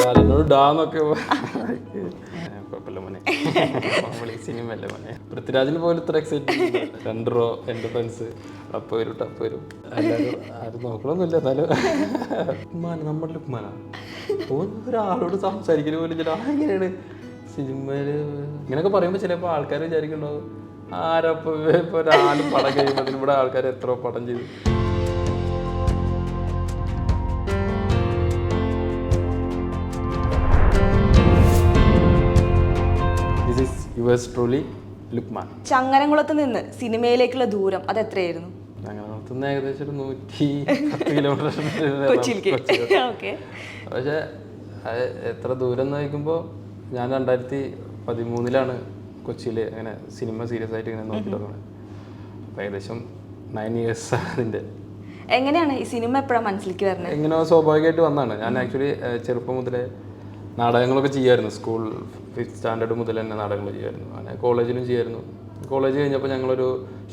കാലിനോട് ഡാന്നൊക്കെ കുഴപ്പമില്ല മോനെ. സിനിമയല്ലേ മോനെ. പൃഥ്വിരാജിന് പോലും ഇത്ര എക്സൈറ്റ് രണ്ട് റോ എന്റെ ഫ്രണ്ട്സ് അപ്പ് വരും ടപ്പ് വരും. എല്ലാവരും ആരും നോക്കണമൊന്നുമില്ല എന്നാലും. ലുക്മാൻ നമ്മുടെ ഓൻ ഒരാളോട് സംസാരിക്കൽ പോലും ചില എങ്ങനെയാണ്? സിനിമയിൽ ഇങ്ങനെയൊക്കെ പറയുമ്പോൾ ചിലപ്പോൾ ആൾക്കാർ വിചാരിക്കണ്ടോ ആരപ്പോ ഇപ്പൊ ഒരാളും പടം കഴിയുമ്പോൾ ഇവിടെ ആൾക്കാർ എത്ര പടം ചെയ്തു. യുവേഴ്സ് ട്രൂലി ലുക്മാൻ ചങ്ങനകുളത്ത് നിന്ന് സിനിമയിലേക്കുള്ള ദൂരം അത് എത്രയായിരുന്നു അങ്ങനെ നിന്ന് ഏകദേശം ഒരു നൂറ്റി പത്ത് കിലോമീറ്റർ പക്ഷെ എത്ര ദൂരം എന്ന് ചോദിക്കുമ്പോൾ ഞാൻ രണ്ടായിരത്തി പതിമൂന്നിലാണ് കൊച്ചിയിൽ അങ്ങനെ സിനിമ സീരിയസ് ആയിട്ട് ഇങ്ങനെ നോക്കി തുടങ്ങുന്നത്. അപ്പോൾ ഏകദേശം നയൻ ഇയേഴ്സ് അതിന്റെ എങ്ങനെയാണ് ഈ സിനിമ എപ്പോഴാണ് മനസ്സിലേക്ക് വരുന്നത്? എങ്ങനെയോ സ്വാഭാവികമായിട്ട് വന്നാണ്. ഞാൻ ആക്ച്വലി ചെറുപ്പം മുതലേ നാടകങ്ങളൊക്കെ ചെയ്യായിരുന്നു സ്കൂൾ ഫിഫ്ത് സ്റ്റാൻഡേർഡ് മുതൽ തന്നെ നാടകങ്ങൾ ചെയ്യായിരുന്നു അങ്ങനെ കോളേജിലും ചെയ്യായിരുന്നു കോളേജ് കഴിഞ്ഞപ്പോൾ ഞങ്ങളൊരു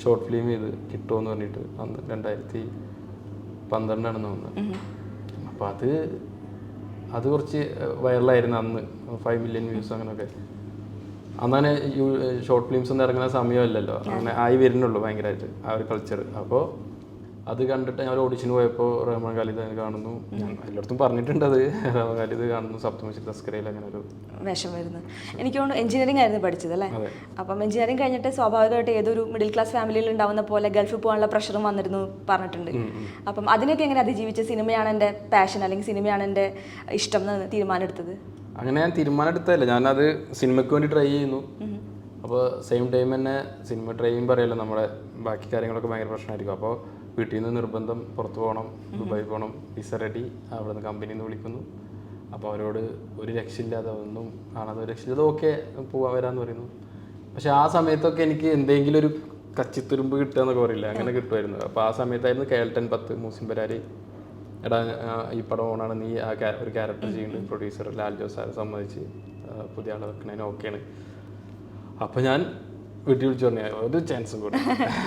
ഷോർട്ട് ഫിലിം ചെയ്ത് കിട്ടുമെന്ന് പറഞ്ഞിട്ട് അന്ന് രണ്ടായിരത്തി പന്ത്രണ്ടാണ് തോന്നുന്നത് അപ്പോൾ അത് അത് കുറച്ച് വൈറലായിരുന്നു അന്ന്. ഫൈവ് മില്യൺ വ്യൂസ് അങ്ങനെയൊക്കെ അന്നാണ് ഷോർട്ട് ഫിലിംസ് ഒന്നും ഇറങ്ങുന്ന സമയമല്ലല്ലോ. അങ്ങനെ ആയി വരുന്നുള്ളൂ ഭയങ്കരമായിട്ട് ആ ഒരു കൾച്ചർ അപ്പോൾ അത് കണ്ടിട്ട് ഞാൻ ഓഡിഷന് പോയപ്പോൾ റഹ്മാൻ ഖാലിദ് കാണുന്നു. ഞാൻ എല്ലായിടത്തും പറഞ്ഞിട്ടുണ്ട് അത്. റഹ്മാൻ ഖാലിദ് കാണുന്നു സപ്തമശി തസ്കരയിൽ അങ്ങനെ ഒരു വേഷം വരുന്നു എനിക്ക് തോന്നുന്നു എഞ്ചിനീയറിംഗ് ആയിരുന്നു പഠിച്ചത് അല്ലേ. അപ്പം എഞ്ചിനീയറിംഗ് കഴിഞ്ഞിട്ട് സ്വാഭാവികമായിട്ട് ഏതൊരു മിഡിൽ ക്ലാസ് ഫാമിലിയിൽ ഉണ്ടാവുന്ന പോലെ ഗൾഫിൽ പോകാനുള്ള പ്രഷറും വന്നിരുന്നു പറഞ്ഞിട്ടുണ്ട്. അപ്പം അതിനൊക്കെ എങ്ങനെ അതിജീവിച്ച സിനിമയാണ് എന്റെ പാഷൻ അല്ലെങ്കിൽ സിനിമയാണ് എന്റെ ഇഷ്ടം എന്ന് തീരുമാനമെടുത്തത്? അങ്ങനെ ഞാൻ തീരുമാനം എടുത്തതല്ല ഞാനത് സിനിമയ്ക്ക് വേണ്ടി ട്രൈ ചെയ്യുന്നു. അപ്പോൾ സെയിം ടൈം തന്നെ സിനിമ ട്രൈ ചെയ്യുമ്പോൾ അറിയാലോ നമ്മുടെ ബാക്കി കാര്യങ്ങളൊക്കെ ഭയങ്കര പ്രശ്നമായിരിക്കും. അപ്പോൾ വീട്ടിൽ നിന്ന് നിർബന്ധം പുറത്തു പോകണം ദുബായി പോകണം വിസ റെഡി അവിടെ നിന്ന് കമ്പനിയിൽ നിന്ന് വിളിക്കുന്നു. അപ്പോൾ അവരോട് ഒരു രക്ഷയില്ലാതെ ഒന്നും കാണാതെ ഒരു രക്ഷയില്ലാതെ ഓക്കെ പോവാ വരാമെന്ന് പറയുന്നു. പക്ഷെ ആ സമയത്തൊക്കെ എനിക്ക് എന്തെങ്കിലും ഒരു കച്ചിത്തുരുമ്പ് കിട്ടുക എന്നൊക്കെ പറയില്ല അങ്ങനെ കിട്ടുമായിരുന്നു. അപ്പോൾ ആ സമയത്തായിരുന്നു കേൾട്ടൻ പത്ത് മൂസിൻ പരാരി എടാ ഈ പടം ഓണാണ് നീ ആ ഒരു ക്യാരക്ടർ ചെയ്യുന്നുണ്ട് പ്രൊഡ്യൂസർ ലാൽ ജോസ് സാർ സമ്മതിച്ച് പുതിയ ആളെ വെക്കണതിന് ഓക്കെയാണ് അപ്പോൾ ഞാൻ വീട്ടിൽ വിളിച്ചു പറഞ്ഞു ഒരു ചാൻസും കൂടെ.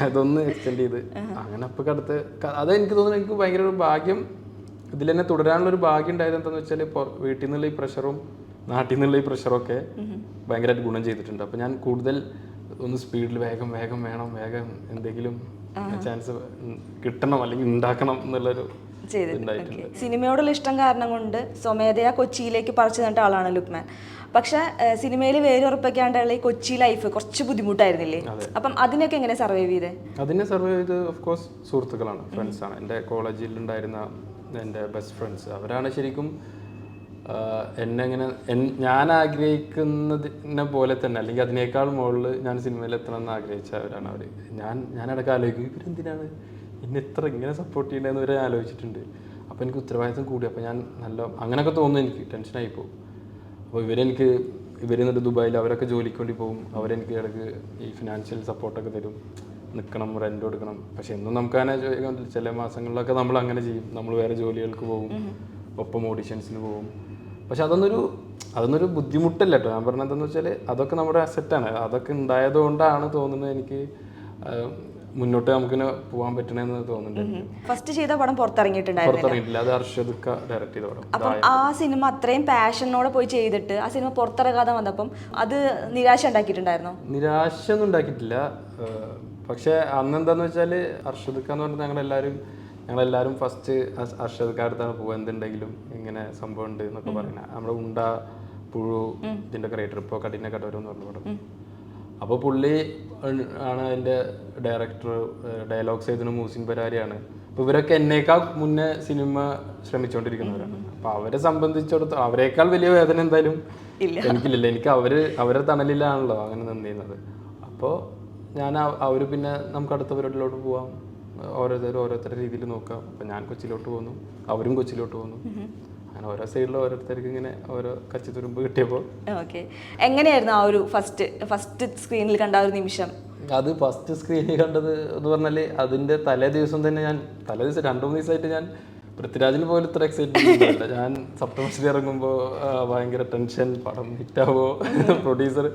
അതൊന്ന് എക്സ്റ്റെൻഡ് ചെയ്ത്. അങ്ങനെ അപ്പോൾ കടത്ത് അത് എനിക്ക് തോന്നുന്നു എനിക്ക് ഭയങ്കര ഒരു ഭാഗ്യം ഇതിൽ തന്നെ തുടരാനുള്ള ഒരു ഭാഗ്യം ഉണ്ടായത് എന്താണെന്ന് വെച്ചാൽ വീട്ടിൽ നിന്നുള്ള ഈ പ്രഷറും നാട്ടിൽ നിന്നുള്ള ഈ പ്രഷറൊക്കെ ഭയങ്കരമായിട്ട് ഗുണം ചെയ്തിട്ടുണ്ട്. അപ്പോൾ ഞാൻ കൂടുതൽ ഒന്ന് സ്പീഡിൽ വേഗം വേഗം വേണം വേഗം എന്തെങ്കിലും ചാൻസ് കിട്ടണം അല്ലെങ്കിൽ ഉണ്ടാക്കണം എന്നുള്ളൊരു സിനിമയോടുള്ള ഇഷ്ടം കാരണം കൊണ്ട് സ്വമേധയാ കൊച്ചിയിലേക്ക് പറിച്ചു നട്ട ആളാണ് ലുക്മാൻ. പക്ഷെ സിനിമയിൽ വേരുറപ്പിക്കാണ്ടുള്ള ഈ കൊച്ചി ലൈഫ് കുറച്ച് ബുദ്ധിമുട്ടായിരുന്നില്ലേ? അപ്പം അതിനൊക്കെ എങ്ങനെ സർവൈവ് ചെയ്തേ? അതിനെ സർവൈവ് ചെയ്ത് ഓഫ് കോഴ്സ് സുഹൃത്തുക്കളാണ് ഫ്രണ്ട്സാണ് എന്റെ കോളേജിൽ ഉണ്ടായിരുന്ന എന്റെ ബെസ്റ്റ് ഫ്രണ്ട്സ് അവരാണ് ശരിക്കും എന്നെ ഇങ്ങനെ ഞാൻ ആഗ്രഹിക്കുന്നതിനെ പോലെ തന്നെ അല്ലെങ്കിൽ അതിനേക്കാൾ മുകളിൽ ഞാൻ സിനിമയിൽ എത്തണം എന്ന് ആഗ്രഹിച്ചവരാണ് അവർ ഞാൻ ഞാനിടയ്ക്ക് ആലോചിക്കും ഇവരെന്തിനാണ് എന്നെ ഇത്ര ഇങ്ങനെ സപ്പോർട്ട് ചെയ്യണമെന്ന് വരെ ആലോചിച്ചിട്ടുണ്ട്. അപ്പോൾ എനിക്ക് ഉത്തരവാദിത്തം കൂടി. അപ്പോൾ ഞാൻ നല്ല അങ്ങനെയൊക്കെ തോന്നുന്നു എനിക്ക്. ടെൻഷനായി പോകും. അപ്പോൾ ഇവരെനിക്ക് ഇവരെന്നിട്ട് ദുബായിൽ അവരൊക്കെ ജോലിക്ക് വേണ്ടി പോകും അവരെനിക്ക് ഇടയ്ക്ക് ഈ ഫിനാൻഷ്യൽ സപ്പോർട്ടൊക്കെ തരും. നിൽക്കണം റെന്റ് കൊടുക്കണം. പക്ഷെ എന്നും നമുക്ക് അങ്ങനെ ചില മാസങ്ങളിലൊക്കെ നമ്മൾ അങ്ങനെ ചെയ്യും. നമ്മൾ വേറെ ജോലികൾക്ക് പോകും. ഒപ്പം ഓഡിഷൻസിന് പോകും. പക്ഷെ അതൊന്നൊരു അതൊന്നൊരു ബുദ്ധിമുട്ടല്ല കേട്ടോ ഞാൻ പറഞ്ഞതെന്ന് വെച്ചാൽ അതൊക്കെ നമ്മുടെ അസറ്റാണ് അതൊക്കെ ഉണ്ടായതുകൊണ്ടാണ് തോന്നുന്നത് എനിക്ക് മുന്നോട്ട് നമുക്കിങ്ങനെ പോകാൻ പറ്റണെന്ന് തോന്നുന്നുണ്ട്. ഫസ്റ്റ് ചെയ്ത പടം പുറത്തിറങ്ങിയിട്ടുണ്ടായിരുന്നില്ല? അത് അർഷദുക്ക ഡയറക്റ്റ് ചെയ്ത പടം. അപ്പം ആ സിനിമ അത്രയും പാഷനോടെ പോയി ചെയ്തിട്ട് ആ സിനിമ പുറത്തിറങ്ങാതെ വന്നപ്പം അത് നിരാശ ഉണ്ടാക്കിയിട്ടുണ്ടായിരുന്നോ? നിരാശ ഒന്നും ഉണ്ടാക്കിയിട്ടില്ല പക്ഷെ അന്ന് എന്താന്ന് വെച്ചാൽ അർഷദക്ക എന്ന് പറഞ്ഞാൽ ഞങ്ങളെല്ലാരും ഞങ്ങളെല്ലാരും ഫസ്റ്റ് അർഷദക്ക അടുത്താണ് പോകുക എന്തുണ്ടെങ്കിലും ഇങ്ങനെ സംഭവം ഉണ്ട് എന്നൊക്കെ പറയുന്നത് നമ്മുടെ ഉണ്ട പുഴു ഇതിന്റെ ക്രിയേറ്റർ ഇപ്പോൾ കഠിന കടവരും എന്ന് പറഞ്ഞ പടം. അപ്പോൾ പുള്ളി ആണ് അതിന്റെ ഡയറക്ടർ ഡയലോഗ്സ് എഴുതുന്ന മൂസിൻ പരാരിയാണ് അപ്പോൾ ഇവരൊക്കെ എന്നേക്കാൾ മുന്നേ സിനിമ ശ്രമിച്ചുകൊണ്ടിരിക്കുന്നവരാണ് അപ്പോൾ അവരെ സംബന്ധിച്ചിടത്തോളം അവരെക്കാൾ വലിയ വേദന എന്തായാലും എനിക്കില്ലല്ലോ. എനിക്ക് അവർ അവരുടെ തണലിലാണല്ലോ അങ്ങനെ നിന്നിരുന്നത്. അപ്പോൾ ഞാൻ അവർ പിന്നെ നമുക്ക് അടുത്ത പരിപാടിയിലോട്ട് പോവാം. ഓരോരുത്തരും ഓരോരുത്തരുടെ രീതിയിൽ നോക്കാം. അപ്പം ഞാൻ കൊച്ചിയിലോട്ട് പോകുന്നു. അവരും കൊച്ചിയിലോട്ട് പോകുന്നു. അങ്ങനെ ഓരോ സൈഡിൽ ഓരോരുത്തർക്ക് ഇങ്ങനെ ഓരോ കച്ചിത്തുരുമ്പ് കിട്ടിയപ്പോൾ ഓക്കെ എങ്ങനെയായിരുന്നു ആ ഒരു ഫസ്റ്റ് ഫസ്റ്റ് സ്ക്രീനിൽ കണ്ട ആ ഒരു നിമിഷം? അത് ഫസ്റ്റ് സ്ക്രീനിൽ കണ്ടത് എന്ന് പറഞ്ഞാൽ അതിന്റെ തലേ ദിവസം തന്നെ ഞാൻ തലേ ദിവസം രണ്ടു മൂന്ന് ദിവസമായിട്ട് ഞാൻ പൃഥ്വിരാജിന് പോലും ഇത്ര എക്സൈറ്റ്മെന്റ് ഞാൻ സപ്തമശ്രീ ഇറങ്ങുമ്പോൾ ഭയങ്കര ടെൻഷൻ പടം ഹിറ്റാവോ പ്രൊഡ്യൂസർ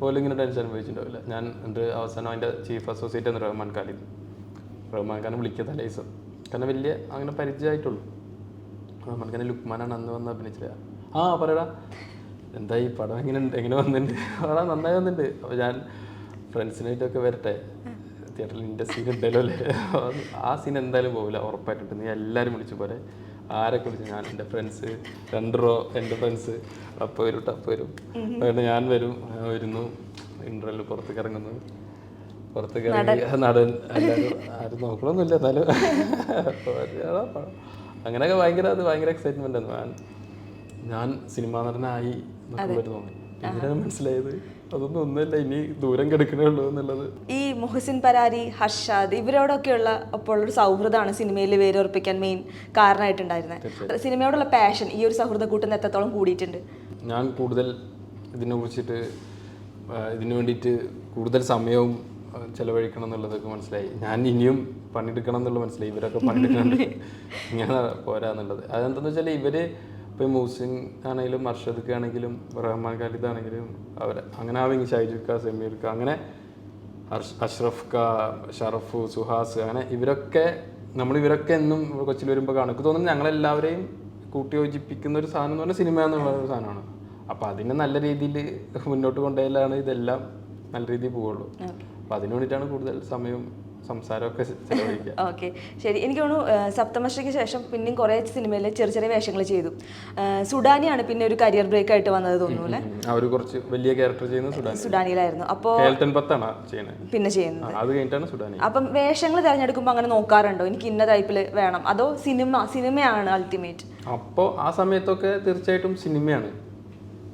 പോലും ഇങ്ങനെ ടെൻഷൻ അനുഭവിച്ചിട്ടുണ്ടാവില്ല. ഞാൻ എന്റെ അവസാനം അതിന്റെ ചീഫ് അസോസിയേറ്റ് എന്ന് റഹ്മാൻ ഖാലിദ് റഹ്മാൻ ഖാനെ വിളിക്കുക തലേസം ദിവസം. കാരണം വലിയ അങ്ങനെ പരിചയമായിട്ടുള്ളൂ. ഖാനെ ലുക്മാനാണ് അന്ന് വന്ന് അഭിനയിച്ചത്. ആ പറയടാ. എന്താ ഈ പടം എങ്ങനെ എങ്ങനെ വന്നിട്ടുണ്ട് പടം നന്നായി വന്നിട്ടുണ്ട് അപ്പോൾ ഞാൻ ഫ്രണ്ട്സിനായിട്ടൊക്കെ വരട്ടെ. തിയേറ്ററിൽ ഇന്റെ സീൻ ഉണ്ടല്ലോ അല്ലേ? ആ സീൻ എന്തായാലും പോകില്ല ഉറപ്പായിട്ടുണ്ട് നീ എല്ലാവരും വിളിച്ചു പോലെ ആരൊക്കെ വിളിച്ചു? ഞാൻ എന്റെ ഫ്രണ്ട്സ് രണ്ട് റോ എന്റെ ഫ്രണ്ട്സ് അപ്പ വരും ടപ്പ് വരും. അതുകൊണ്ട് ഞാൻ വരും. ഞാൻ വരുന്നു. ഇന്റർവെല്ലിൽ പുറത്തേക്ക് ഇറങ്ങുന്നു. പുറത്തേക്ക് ഇറങ്ങി നടൻ. എല്ലാവരും ആരും നോക്കണമൊന്നുമില്ല എന്നാലും. അങ്ങനെയൊക്കെ ഭയങ്കര അത് ഭയങ്കര എക്സൈറ്റ്മെന്റ് ആയിരുന്നു ഞാൻ സിനിമാ നടനായി തോന്നി. പിന്നീടാണ് മനസ്സിലായത്. അതൊന്നും ഒന്നുമില്ല ഇനി ദൂരം കിടക്കണേ ഉള്ളൂ എന്നുള്ളത്. ഈ മുഹസിൻ പരാരി ഹർഷാദ് ഇവരോടൊക്കെയുള്ള അപ്പോൾ ഒരു സൗഹൃദമാണ് സിനിമയിൽ വേരുറപ്പിക്കാൻ മെയിൻ കാരണമായിട്ടുണ്ടായിരുന്നത്. സിനിമയോടുള്ള പാഷൻ ഈ ഒരു സൗഹൃദ കൂട്ടുന്ന എത്രത്തോളം കൂടിയിട്ടുണ്ട്? ഞാൻ കൂടുതൽ ഇതിനെ കുറിച്ചിട്ട് ഇതിനു വേണ്ടിയിട്ട് കൂടുതൽ സമയവും ചെലവഴിക്കണം എന്നുള്ളതൊക്കെ മനസ്സിലായി. ഞാൻ ഇനിയും പണിയെടുക്കണം എന്നുള്ളത് മനസ്സിലായി. ഇവരൊക്കെ പണിയെടുക്കുന്നുണ്ട്. ഇങ്ങനെ പോരാന്നുള്ളത് അതെന്താന്ന് വെച്ചാൽ ഇവർ ഇപ്പൊ മൂസിൻ ആണെങ്കിലും അർഷദ്ക്ക് ആണെങ്കിലും റഹ്മാൻ ഖാലിദ് ആണെങ്കിലും അവർ അങ്ങനെ ആവെങ്കിൽ ഷൈജുക്ക സമീർക്ക അങ്ങനെ അഷ്റഫ് ക ഷറഫു സുഹാസ് അങ്ങനെ ഇവരൊക്കെ നമ്മൾ ഇവരൊക്കെ എന്നും കൊച്ചിയിൽ വരുമ്പോൾ കാണും. എനിക്ക് തോന്നുന്നു ഞങ്ങളെല്ലാവരെയും കൂട്ടി യോജിപ്പിക്കുന്ന ഒരു സാധനം എന്ന് പറഞ്ഞാൽ സിനിമ എന്നുള്ള ഒരു സാധനമാണ്. അപ്പോൾ അതിനെ നല്ല രീതിയിൽ മുന്നോട്ട് കൊണ്ടുപോയാലാണ് ഇതെല്ലാം നല്ല രീതിയിൽ പോവുള്ളൂ. അപ്പോൾ അതിനു വേണ്ടിയിട്ടാണ് കൂടുതൽ സമയം സംസാരമൊക്കെ ചെലവഴിക്കുക. ഓക്കെ. ശരി. എനിക്ക് തോന്നുന്നു സപ്തമശ്രീക്ക് ശേഷം പിന്നെയും കുറേ സിനിമയിലെ ചെറിയ ചെറിയ വേഷങ്ങൾ ചെയ്തു. സുഡാനിയാണ് പിന്നെ ഒരു കരിയർ ബ്രേക്ക് ആയിട്ട് വന്നത് തോന്നുന്നു അല്ലേ? അവർ കുറച്ച് വലിയ ക്യാരക്ടർ ചെയ്യുന്നത് സുഡാനി. സുഡാനിയിലായിരുന്നു. അപ്പോൾ പത്താണ് ചെയ്യുന്നത്. പിന്നെ ചെയ്യുന്നത്. അത് കഴിഞ്ഞിട്ടാണ് സുഡാനി. അപ്പം വേഷങ്ങൾ തിരഞ്ഞെടുക്കുമ്പോൾ അങ്ങനെ നോക്കാറുണ്ടോ? എനിക്ക് ഇന്ന ടൈപ്പിൽ വേണം. അതോ സിനിമ സിനിമയാണ് അൾട്ടിമേറ്റ് അപ്പോൾ ആ സമയത്തൊക്കെ തീർച്ചയായിട്ടും സിനിമയാണ്.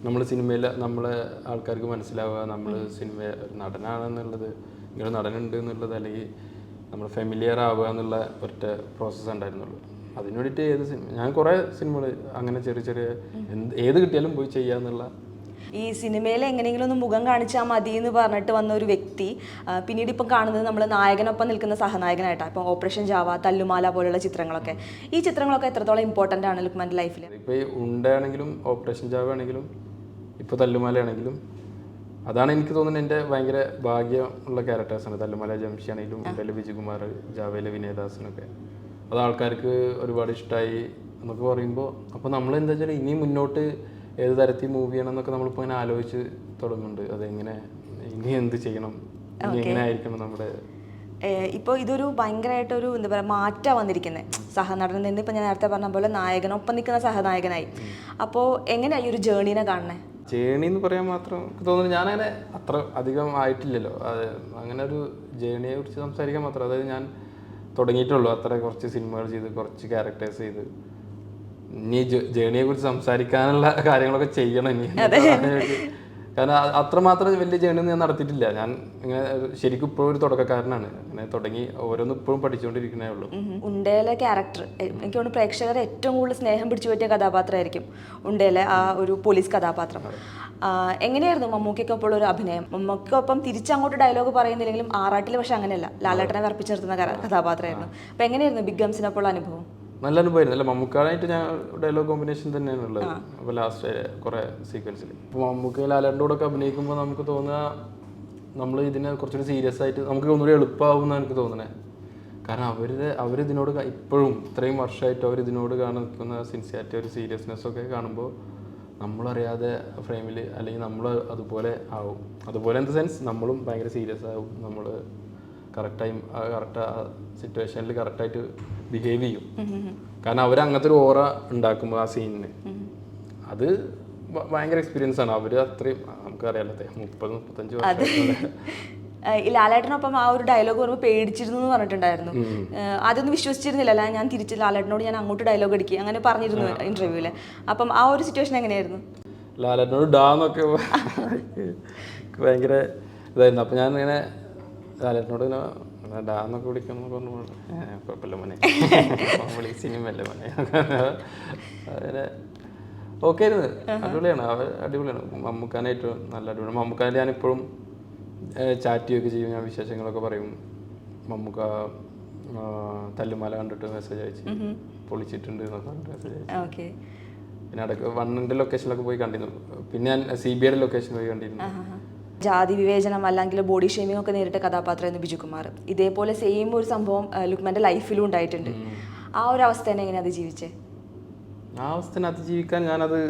നമ്മൾ സിനിമയിൽ നമ്മളെ ആൾക്കാർക്ക് മനസ്സിലാവുക നമ്മൾ സിനിമ നടനാണെന്നുള്ളത് ഇങ്ങനെ നടനുണ്ട് എന്നുള്ളത് അല്ലെങ്കിൽ നമ്മൾ ഫെമിലിയർ ആവുക എന്നുള്ള ഒറ്റ പ്രോസസ്സ് ഉണ്ടായിരുന്നുള്ളൂ. അതിന് വേണ്ടിയിട്ട് ഏത് സിനിമ ഞാൻ കുറേ സിനിമകൾ അങ്ങനെ ചെറിയ ചെറിയ എന്ത് ഏത് കിട്ടിയാലും പോയി ചെയ്യാന്നുള്ള ഈ സിനിമയിൽ എങ്ങനെയെങ്കിലും ഒന്ന് മുഖം കാണിച്ചാൽ മതി എന്ന് പറഞ്ഞിട്ട് വന്ന ഒരു വ്യക്തി പിന്നീട് ഇപ്പം കാണുന്നത് നമ്മൾ നായകനൊപ്പം നിൽക്കുന്ന സഹനായകനായിട്ടാണ് ഇപ്പം ഓപ്പറേഷൻ ജാവ തല്ലുമാല പോലുള്ള ചിത്രങ്ങളൊക്കെ. ഈ ചിത്രങ്ങളൊക്കെ എത്രത്തോളം ഇമ്പോർട്ടന്റ് ആണ് ലുക്മാന്റെ ലൈഫിൽ ഇപ്പോൾ ഈ ഉണ്ടയാണെങ്കിലും ഓപ്പറേഷൻ ജാവ ആണെങ്കിലും ഇപ്പോൾ തല്ലുമാലയാണെങ്കിലും അതാണ് എനിക്ക് തോന്നുന്നത് എന്റെ ഭയങ്കര ഭാഗ്യമുള്ള ക്യാരക്ടേഴ്സാണ് തല്ലുമല ജംഷി ആണെങ്കിലും ഉണ്ടയിലെ വിജയകുമാർ ജാവേലെ വിനയദാസനൊക്കെ. അത് ആൾക്കാർക്ക് ഒരുപാട് ഇഷ്ടമായി എന്നൊക്കെ പറയുമ്പോൾ അപ്പോൾ നമ്മൾ എന്താ വെച്ചാൽ ഇനി മുന്നോട്ട് ഏത് തരത്തിൽ മൂവ് ചെയ്യണം എന്നൊക്കെ നമ്മളിപ്പോൾ ഇങ്ങനെ ആലോചിച്ച് തുടങ്ങുന്നുണ്ട്. അതെങ്ങനെ ഇനി എന്ത് ചെയ്യണം? ഇനി എങ്ങനെ ആയിരിക്കണം നമ്മുടെ ഇപ്പോൾ ഇതൊരു ഭയങ്കരമായിട്ടൊരു എന്താ പറയുക മാറ്റാ വന്നിരിക്കുന്നത് സഹനടനിൽ നിന്ന് ഇപ്പം ഞാൻ നേരത്തെ പറഞ്ഞ പോലെ നായകനൊപ്പം നിൽക്കുന്ന സഹനായകനായി. അപ്പോൾ എങ്ങനെയാണ് ഈ ഒരു ജേണീനെ കാണണേ ജേണി എന്ന് പറയാൻ മാത്രം എനിക്ക് തോന്നുന്നു ഞാനങ്ങനെ അത്ര അധികം ആയിട്ടില്ലല്ലോ. അത് അങ്ങനെ ഒരു ജേണിയെ കുറിച്ച് സംസാരിക്കാൻ മാത്രം. അതായത് ഞാൻ തുടങ്ങിയിട്ടുള്ളൂ. അത്ര കുറച്ച് സിനിമകൾ ചെയ്ത് കുറച്ച് ക്യാരക്ടേഴ്സ് ചെയ്ത്. ഇനി ജേണിയെ കുറിച്ച് സംസാരിക്കാനുള്ള കാര്യങ്ങളൊക്കെ ചെയ്യണം ഇനി. കാരണം അത്രമാത്രം വലിയ ജേണി ഞാൻ നടത്തിയിട്ടില്ല. ഞാൻ ഇങ്ങനെ ശരിക്കും ഇപ്പോഴും ഒരു തുടക്കക്കാരനാണ്. അങ്ങനെ തുടങ്ങി ഓരോന്നും ഇപ്പോഴും പഠിച്ചുകൊണ്ടിരിക്കുന്നേ ഉള്ളൂ. ഉണ്ടയിലെ ക്യാരക്ടർ എനിക്ക് തോന്നുന്നു പ്രേക്ഷകരെ ഏറ്റവും കൂടുതൽ സ്നേഹം പിടിച്ചു പറ്റിയ കഥാപാത്രമായിരിക്കും ഉണ്ടയിലെ ആ ഒരു പോലീസ് കഥാപാത്രം. എങ്ങനെയായിരുന്നു മമ്മൂക്കൊപ്പം ഒരു അഭിനയം? മമ്മൂക്കൊപ്പം തിരിച്ചങ്ങോട്ട് ഡയലോഗ് പറയുന്നില്ലെങ്കിലും ആറാട്ടിൽ പക്ഷെ അങ്ങനെയല്ല. ലാലേട്ടനെ വർപ്പിച്ചു നിർത്തുന്ന കഥാപാത്രമായിരുന്നു. അപ്പം എങ്ങനെയായിരുന്നു ബിഗ് ഗംസിനപ്പോൾ ഉള്ള അനുഭവം? നല്ല അനുഭവമായിരുന്നു. അല്ല മമ്മൂക്കാളായിട്ട് ഞാൻ ഡയലോഗ് കോമ്പിനേഷൻ തന്നെയാണ് ഉള്ളത്. അപ്പോൾ ലാസ്റ്റ് കുറേ സീക്വൻസിൽ ഇപ്പോൾ മമ്മൂക്ക ലാലന്റെ കൂടെ ഒക്കെ അഭിനയിക്കുമ്പോൾ നമുക്ക് തോന്നുക നമ്മൾ ഇതിനെ കുറച്ചുകൂടി സീരിയസ് ആയിട്ട് നമുക്ക് ഒന്നുകൂടി എളുപ്പമാവും എന്നാണ് എനിക്ക് തോന്നുന്നത് കാരണം അവരുടെ അവരിതിനോട് ഇപ്പോഴും ഇത്രയും വർഷമായിട്ട് അവർ ഇതിനോട് കാണിക്കുന്ന സിൻസിയാരിറ്റി ഒരു സീരിയസ്നെസ് ഒക്കെ കാണുമ്പോൾ നമ്മളറിയാതെ ഫ്രെയിമിൽ അല്ലെങ്കിൽ നമ്മൾ അതുപോലെ ആവും. അതുപോലെ ഇൻ ദ സെൻസ് നമ്മളും ഭയങ്കര സീരിയസ് ആവും. നമ്മൾ കറക്റ്റ് ടൈം കറക്റ്റ് സിറ്റുവേഷനിൽ കറക്റ്റായിട്ട് ബിഹേവ് ചെയ്യും. കാരണം അവർ അങ്ങനത്തെ ഒരു ഓറ ഉണ്ടാക്കുമ്പോൾ ആ സീനിന് അത് ഭയങ്കര എക്സ്പീരിയൻസ് ആണ്. അവർ അത്രയും നമുക്കറിയാലോ മുപ്പത് മുപ്പത്തഞ്ച് വർഷം. ലാലേട്ടനൊപ്പം ആ ഒരു ഡയലോഗ് പറയുമ്പോൾ പേടിച്ചിരുന്നു എന്ന് പറഞ്ഞിട്ടുണ്ടായിരുന്നു. ആദ്യമൊന്നും അതൊന്നും വിശ്വസിച്ചിരുന്നില്ല. അല്ല ഞാൻ തിരിച്ച് ലാലേട്ടനോട് ഞാൻ അങ്ങോട്ട് ഡയലോഗ് അടിക്കുക അങ്ങനെ പറഞ്ഞിരുന്നു ഇന്റർവ്യൂവിൽ അപ്പം ആ ഒരു സിറ്റുവേഷൻ എങ്ങനെയായിരുന്നു? ലാലേട്ടനോട് ഡാന്നൊക്കെ ഭയങ്കര ഇതായിരുന്നു. അപ്പം ഞാൻ ഇങ്ങനെ ലാലേട്ടനോട് ഇങ്ങനെ ഡാന്നൊക്കെ വിളിക്കണം എന്നൊക്കെ പറഞ്ഞു "ഏ, കുഴപ്പമില്ല മോനെ. വിളി സിനിമയല്ലേ മോനെ? അങ്ങനെ ഓക്കെ ആയിരുന്നു. അടിപൊളിയാണ്. അവർ അടിപൊളിയാണ്. മമ്മൂക്കാനായിട്ട് നല്ല അടിപൊളിയാണ് മമ്മൂക്കാനായിട്ട് ഞാനിപ്പോഴും ചാറ്റ് ചെയ്യുകയൊക്കെ ചെയ്യും. ഞാൻ വിശേഷങ്ങളൊക്കെ പറയും. മമ്മൂക്ക തല്ലുമാല കണ്ടിട്ട് മെസ്സേജ് അയച്ചു പൊളിച്ചിട്ടുണ്ട് എന്നൊക്കെ പറഞ്ഞിട്ട് മെസ്സേജ് അയച്ചു. പിന്നെ അടക്ക വണ്ണിന്റെ ലൊക്കേഷനിലൊക്കെ പോയി കണ്ടിരുന്നു. പിന്നെ ഞാൻ സി ബി ഐയുടെ ലൊക്കേഷൻ പോയി കണ്ടിരുന്നു. ജാതി വിവേചനം അല്ലെങ്കിൽ ബോഡി ഷേമിംഗ് ഒക്കെ നേരിട്ട കഥാപാത്രമായിരുന്നു ബിജുകുമാർ ഇതേപോലെ സെയിം ഒരു സംഭവം ലുക്മാന്റെ ലൈഫിലും ഉണ്ടായിട്ടുണ്ട്. ആ ഒരു അവസ്ഥ തന്നെ എങ്ങനെ അതിജീവിച്ചേ ആ അവസ്ഥനെ അതിജീവിക്കാൻ ഞാനത്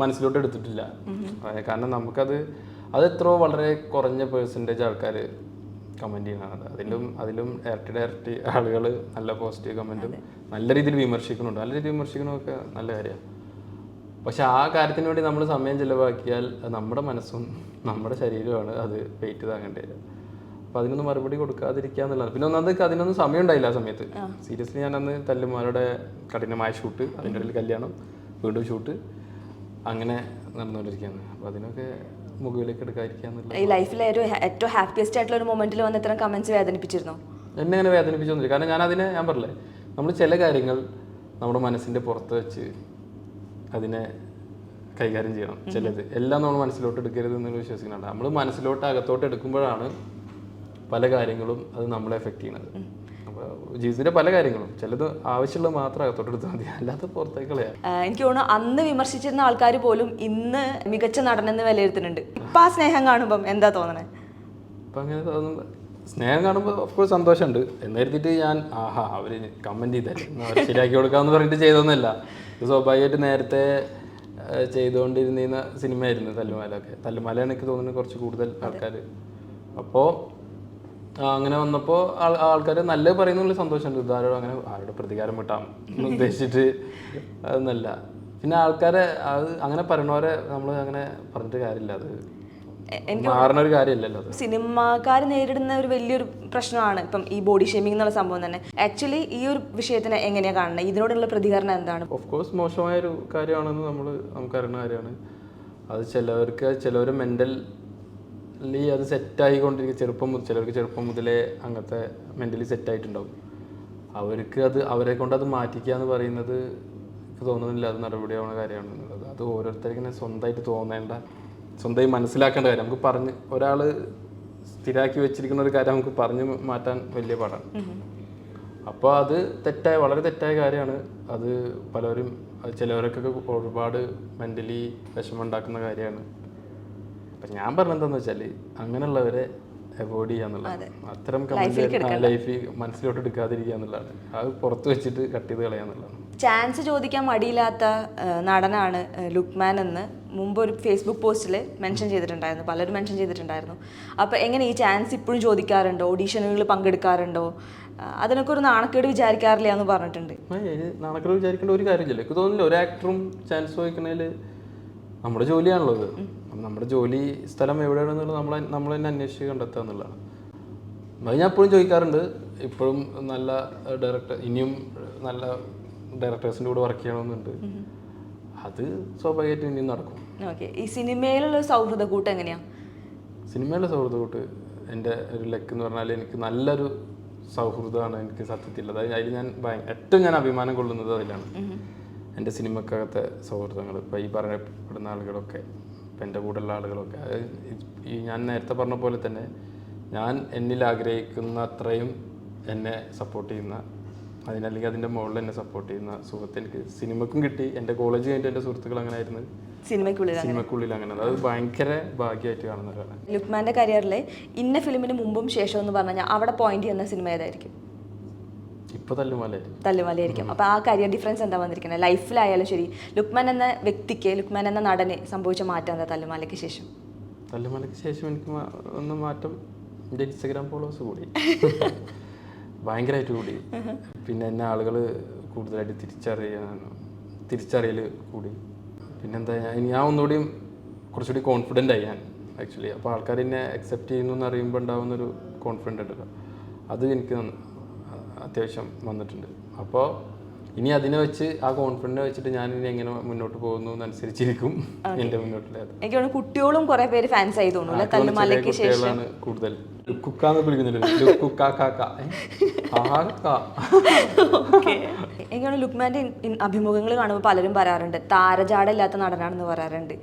മനസ്സിലോട്ട് എടുത്തിട്ടില്ല. കാരണം നമുക്കത് അത് എത്രയോ വളരെ കുറഞ്ഞ പേഴ്സന്റേജ് ആൾക്കാർ കമന്റ് ചെയ്യുന്നതാണ്. അതിലും അതിലും ഡയറക്റ്റ് ഡയറക്റ്റ് ആളുകൾ നല്ല പോസിറ്റീവ് കമന്റും നല്ല രീതിയിൽ വിമർശിക്കുന്നുണ്ട്. നല്ല രീതിയിൽ വിമർശിക്കണമൊക്കെ നല്ല കാര്യമാണ്. പക്ഷെ ആ കാര്യത്തിന് വേണ്ടി നമ്മൾ സമയം ചിലവാക്കിയാൽ നമ്മുടെ മനസ്സും നമ്മുടെ ശരീരമാണ് അത് വെയിറ്റ് താങ്ങേണ്ടി വരിക. അപ്പം അതിനൊന്നും മറുപടി കൊടുക്കാതിരിക്കുക എന്നുള്ളതാണ് പിന്നെ ഒന്നാമത് അതിനൊന്നും സമയം ഉണ്ടായില്ല ആ സമയത്ത്. സീരിയസ്ലി ഞാൻ അന്ന് തല്ലുമാരുടെ കഠിനമായ ഷൂട്ട് അതിന്റെ ഇടയിൽ കല്യാണം വീണ്ടും ഷൂട്ട് അങ്ങനെ നടന്നുകൊണ്ടിരിക്കുകയാണ്. അപ്പോൾ അതിനൊക്കെ മുകളിലേക്ക് എടുക്കാതിരിക്കുക ഈ ലൈഫിലെ ഒരു ഏറ്റവും ഹാപ്പിയസ്റ്റ് ആയിട്ടുള്ള ഒരു മൊമെന്റിൽ വന്ന് ഇത്തരം കമന്റ്സ് വേദനിപ്പിച്ചിരുന്നു? എന്നെ അങ്ങനെ വേദനിപ്പിച്ചൊന്നുമില്ല. കാരണം ഞാൻ അതിനെ ഞാൻ പറഞ്ഞില്ലേ നമ്മൾ ചില കാര്യങ്ങൾ നമ്മുടെ മനസ്സിന്റെ പുറത്ത് വെച്ച് അതിനെ കൈകാര്യം ചെയ്യണം. ചിലത് എല്ലാം നമ്മൾ മനസ്സിലോട്ട് എടുക്കരുത് എന്ന് വിശ്വസിക്കുന്നുണ്ട്. നമ്മൾ മനസ്സിലോട്ട് അകത്തോട്ട് എടുക്കുമ്പോഴാണ് പല കാര്യങ്ങളും അത് നമ്മളെ എഫക്റ്റ് ചെയ്യുന്നത്. അപ്പോൾ ജീവിതത്തിന്റെ പല കാര്യങ്ങളും ചിലത് ആവശ്യമുള്ള മാത്രം അകത്തോട്ട് എടുത്താൽ മതി. അല്ലാതെ പുറത്തേക്ക് കളയാം. എനിക്ക് തോന്നുന്നു അന്ന് വിമർശിച്ചിരുന്ന ആൾക്കാർ പോലും ഇന്ന് മികച്ച നടനെന്ന് വിലയിരുത്തുന്നുണ്ട്. ഇപ്പൊ ആ സ്നേഹം കാണുമ്പോൾ എന്താ തോന്നണേ? ഇപ്പൊ അങ്ങനെ തോന്നുമ്പോൾ സ്നേഹം കാണുമ്പോൾ ഓഫ്കോഴ്സ് സന്തോഷമുണ്ട്. എന്നിട്ട് കരുതിയിട്ട് ഞാൻ ആഹാ അവർ കമന്റ് ചെയ്തല്ലേ? അവരെ ശരിയാക്കി കൊടുക്കാമെന്ന് പറഞ്ഞിട്ട് ചെയ്തൊന്നുമല്ല സ്വാഭാവികമായിട്ട് നേരത്തെ ചെയ്തുകൊണ്ടിരുന്ന സിനിമയായിരുന്നു തല്ലുമാലൊക്കെ തല്ലുമാലയാണ് എനിക്ക് തോന്നുന്നത് കുറച്ച് കൂടുതൽ ആൾക്കാർ അപ്പോൾ അങ്ങനെ വന്നപ്പോൾ ആൾക്കാർ നല്ലത് പറയുന്നുള്ള സന്തോഷമുണ്ട്. ഇതാരോട് അങ്ങനെ ആരോട് പ്രതികാരം കിട്ടാം എന്ന് ഉദ്ദേശിച്ചിട്ട് അതൊന്നല്ല. പിന്നെ ആൾക്കാരെ അത് അങ്ങനെ പറയണവരെ നമ്മൾ അങ്ങനെ പറഞ്ഞിട്ട് കാര്യമില്ല. അത് ഒരു കാര്യമല്ലല്ലോ സിനിമാക്കാർ നേരിടുന്ന ഒരു വലിയൊരു പ്രശ്നമാണ് ഇപ്പം ഈ ബോഡി ഷേമിംഗ് എന്നുള്ള സംഭവം തന്നെ. ആക്ച്വലി ഈ ഒരു വിഷയത്തിനെ എങ്ങനെയാണ് കാണുന്നത് ഇതിനോടുള്ള പ്രതികരണം എന്താണ്? ഓഫ് കോഴ്സ് മോശമായ ഒരു കാര്യമാണെന്ന് നമ്മൾ നമുക്കറിയുന്ന കാര്യമാണ്. അത് ചിലവർക്ക് ചിലവർ മെന്റലി അത് സെറ്റായിക്കൊണ്ടിരിക്കും ചെറുപ്പം മുതൽ ചിലർക്ക് ചെറുപ്പം മുതലേ അങ്ങനത്തെ മെന്റലി സെറ്റായിട്ടുണ്ടാവും അവർക്ക് അത് അവരെ കൊണ്ട് അത് മാറ്റിക്കുക എന്ന് പറയുന്നത് എനിക്ക് തോന്നുന്നില്ല അത് നടപടിയാവുന്ന കാര്യമാണ് എന്നുള്ളത് അത് ഓരോരുത്തർക്കും സ്വന്തമായിട്ട് തോന്നേണ്ട സ്വന്തമായി മനസ്സിലാക്കേണ്ട കാര്യം. നമുക്ക് പറഞ്ഞ് ഒരാൾ സ്ഥിരാക്കി വെച്ചിരിക്കുന്ന ഒരു കാര്യം നമുക്ക് പറഞ്ഞു മാറ്റാൻ വലിയ പാടാണ്. അപ്പോൾ അത് തെറ്റായ വളരെ തെറ്റായ കാര്യമാണ്. അത് പലരും ചിലവരൊക്കെ ചിലവർക്കൊക്കെ ഒരുപാട് മെന്റലി വിഷമം ഉണ്ടാക്കുന്ന കാര്യമാണ്. അപ്പം ഞാൻ പറഞ്ഞത് എന്താണെന്ന് വെച്ചാൽ അങ്ങനെയുള്ളവരെ അവോയ്ഡ് ചെയ്യാന്നുള്ളതാണ് അത്തരം കമന്റ് ലൈഫിൽ മനസ്സിലോട്ട് എടുക്കാതിരിക്കുക എന്നുള്ളതാണ്. അത് പുറത്ത് വെച്ചിട്ട് കട്ട് ചെയ്ത് കളയുക എന്നുള്ളതാണ്. ചാൻസ് ചോദിക്കാൻ മടിയില്ലാത്ത നടനാണ് ലുക്മാൻ എന്ന് മുമ്പ് ഒരു ഫേസ്ബുക്ക് പോസ്റ്റിൽ മെൻഷൻ ചെയ്തിട്ടുണ്ടായിരുന്നു. പലരും മെൻഷൻ ചെയ്തിട്ടുണ്ടായിരുന്നു. അപ്പോൾ എങ്ങനെ ഈ ചാൻസ് ഇപ്പോഴും ചോദിക്കാറുണ്ടോ? ഓഡീഷനുകളിൽ പങ്കെടുക്കാറുണ്ടോ? അതിനൊക്കെ ഒരു നാണക്കേട് വിചാരിക്കാറില്ല എന്ന് പറഞ്ഞിട്ടുണ്ട്. നാണക്കേട് വിചാരിക്കേണ്ട ഒരു കാര്യമില്ല. എനിക്ക് തോന്നുന്നില്ല ഒരു ആക്ടറും ചാൻസ് ചോദിക്കണേൽ നമ്മുടെ ജോലിയാണല്ലോ ഇത്. നമ്മുടെ ജോലി സ്ഥലം എവിടെയാണെന്നുള്ളത് നമ്മൾ നമ്മൾ തന്നെ അന്വേഷിച്ച് കണ്ടെത്തുക എന്നുള്ളതാണ്. അത് ഞാൻ എപ്പോഴും ചോദിക്കാറുണ്ട്. ഇപ്പോഴും നല്ല ഡയറക്ടർ ഇനിയും നല്ല ഡയറക്ടേഴ്സിന്റെ കൂടെ വർക്ക് ചെയ്യണമെന്നുണ്ട്. അത് സ്വാഭാവികമായിട്ടും ഇനിയും നടക്കും. ഓക്കെ ഈ സിനിമയിലുള്ള സൗഹൃദ കൂട്ട് എങ്ങനെയാ? സിനിമയിലെ സൗഹൃദ കൂട്ട് എന്റെ ഒരു ലക്ക് എന്ന് പറഞ്ഞാൽ എനിക്ക് നല്ലൊരു സൗഹൃദമാണ് എനിക്ക് സത്യത്തിൽ അതായത് അതിൽ ഞാൻ ഏറ്റവും ഞാൻ അഭിമാനം കൊള്ളുന്നത് അതിലാണ്. എന്റെ സിനിമക്കകത്തെ സൗഹൃദങ്ങൾ ഇപ്പോൾ ഈ പറയപ്പെടുന്ന ആളുകളൊക്കെ ഇപ്പം എന്റെ ഉള്ള ആളുകളൊക്കെ ഈ ഞാൻ നേരത്തെ പറഞ്ഞ പോലെ തന്നെ ഞാൻ എന്നിൽ ആഗ്രഹിക്കുന്ന അത്രയും എന്നെ സപ്പോർട്ട് ചെയ്യുന്ന അതിനല്ലെങ്കിൽ അതിന്റെ മുകളിൽ എന്നെ സപ്പോർട്ട് ചെയ്യുന്ന സുഹൃത്ത് എനിക്ക് സിനിമക്കും കിട്ടി. എന്റെ കോളേജ് കഴിഞ്ഞിട്ട് എന്റെ സുഹൃത്തുക്കൾ അങ്ങനെ ആയിരുന്നു. സിനിമയ്ക്കുള്ളിൽ സിനിമക്കുള്ളിൽ അങ്ങനെ. അത് ഭയങ്കര ഭാഗ്യമായിട്ട് കാണുന്ന ഒരാളാണ്. ലുക്മാന്റെ കരിയറിലെ ഇന്ന ഫിലിമിന് മുമ്പും ശേഷം എന്ന് പറഞ്ഞാൽ അവിടെ പോയിന്റ് ചെയ്യുന്ന സിനിമ ഏതായിരിക്കും? ഇപ്പൊ തല്ലുമലായിരിക്കും. തല്ലുമലയായിരിക്കും അപ്പോൾ ആ കരിയർ ഡിഫറൻസ് എന്താ വന്നിരിക്കുന്നത് ലൈഫിലായാലും ശരി ലുക്മാൻ എന്ന വ്യക്തിക്ക് ലുക്മാൻ എന്ന നടന് സംഭവിച്ച മാറ്റം എന്താ തല്ലുമലയ്ക്ക് ശേഷം? തല്ലുമലയ്ക്ക് ശേഷം എനിക്ക് ഒന്ന് മാറ്റം എന്റെ ഇൻസ്റ്റഗ്രാം ഫോളോവേഴ്സ് കൂടി. ഭയങ്കരമായിട്ട് കൂടി. പിന്നെ എന്നെ ആളുകൾ കൂടുതലായിട്ട് തിരിച്ചറിയാൻ തിരിച്ചറിയൽ കൂടി. പിന്നെന്താ ഞാൻ ഞാൻ ഒന്നുകൂടിയും കുറച്ചുകൂടി കോൺഫിഡന്റ് ആയി ഞാൻ ആക്ച്വലി അപ്പോൾ ആൾക്കാർ എന്നെ അക്സെപ്റ്റ് ചെയ്യുന്നു എന്ന് അറിയുമ്പോൾ ഉണ്ടാകുന്നൊരു കോൺഫിഡന്റ് ഉണ്ടല്ലോ. അത് എനിക്ക് അത്യാവശ്യം വന്നിട്ടുണ്ട്. അപ്പോൾ ഇനി അതിനെ വെച്ച് ആ കോൺഫിഡൻസ് വെച്ചിട്ട് ഞാൻ ഇനി എങ്ങനെ മുന്നോട്ട് പോകുന്നു അനുസരിച്ചിരിക്കും എന്റെ മുന്നോട്ടുള്ള യാത്ര. എനിക്ക് തോന്നുന്നു കുട്ടികളും കുറെ പേര് ഫാൻസ് ആയി തോന്നുന്നു തല്ലുമലയ്ക്ക് ശേഷം. കൂടുതൽ. ലുക്കുക്കാന്ന് വിളിക്കുന്നുണ്ട്. ലുക്കുക്കാ കാക്ക ലുക്മാന്റെ അഭിമുഖങ്ങൾ കാണുമ്പോൾ പലരും പറയാറുണ്ട് താരജാട ഇല്ലാത്ത നടനാണെന്ന് പറയാറുണ്ട്.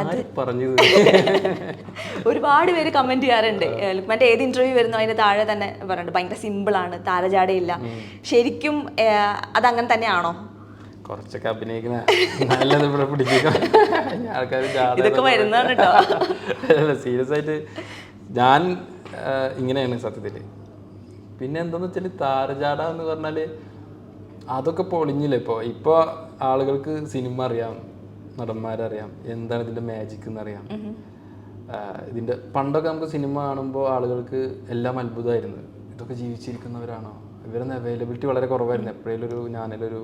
അത് പറഞ്ഞു? ഒരുപാട് പേര് കമന്റ് ചെയ്യാറുണ്ട്. ലുക്മാന്റെ ഏത് ഇന്റർവ്യൂ വരുന്നു അതിന്റെ താഴെ തന്നെ പറയുന്നുണ്ട് ഭയങ്കര സിമ്പിളാണ് താരജാടയില്ല ശരിക്കും അത് അതങ്ങനെ തന്നെയാണോ? കുറച്ചൊക്കെ അഭിനയിക്കുന്ന നല്ലത് ഇവിടെ പിടിക്കുക ആൾക്കാർ ഇതൊക്കെ വരുന്നതാണ് കേട്ടോ സീരിയസ് ആയിട്ട് ഞാൻ ഇങ്ങനെയാണ് സത്യത്തിൽ പിന്നെ എന്താന്ന് വെച്ചാൽ താരജാട എന്ന് പറഞ്ഞാൽ അതൊക്കെ പൊളിഞ്ഞില്ല ഇപ്പോൾ ഇപ്പോൾ ആളുകൾക്ക് സിനിമ അറിയാം നടന്മാരറിയാം എന്താണ് ഇതിന്റെ മാജിക് എന്നറിയാം. ഇതിന്റെ ഇതിന്റെ പണ്ടൊക്കെ നമുക്ക് സിനിമ കാണുമ്പോൾ ആളുകൾക്ക് എല്ലാം അത്ഭുതമായിരുന്നു. ഇതൊക്കെ ജീവിച്ചിരിക്കുന്നവരാണോ? ഇവരൊന്നും അവൈലബിലിറ്റി വളരെ കുറവായിരുന്നു. എപ്പോഴേലും ഒരു ഞാനിലൊരു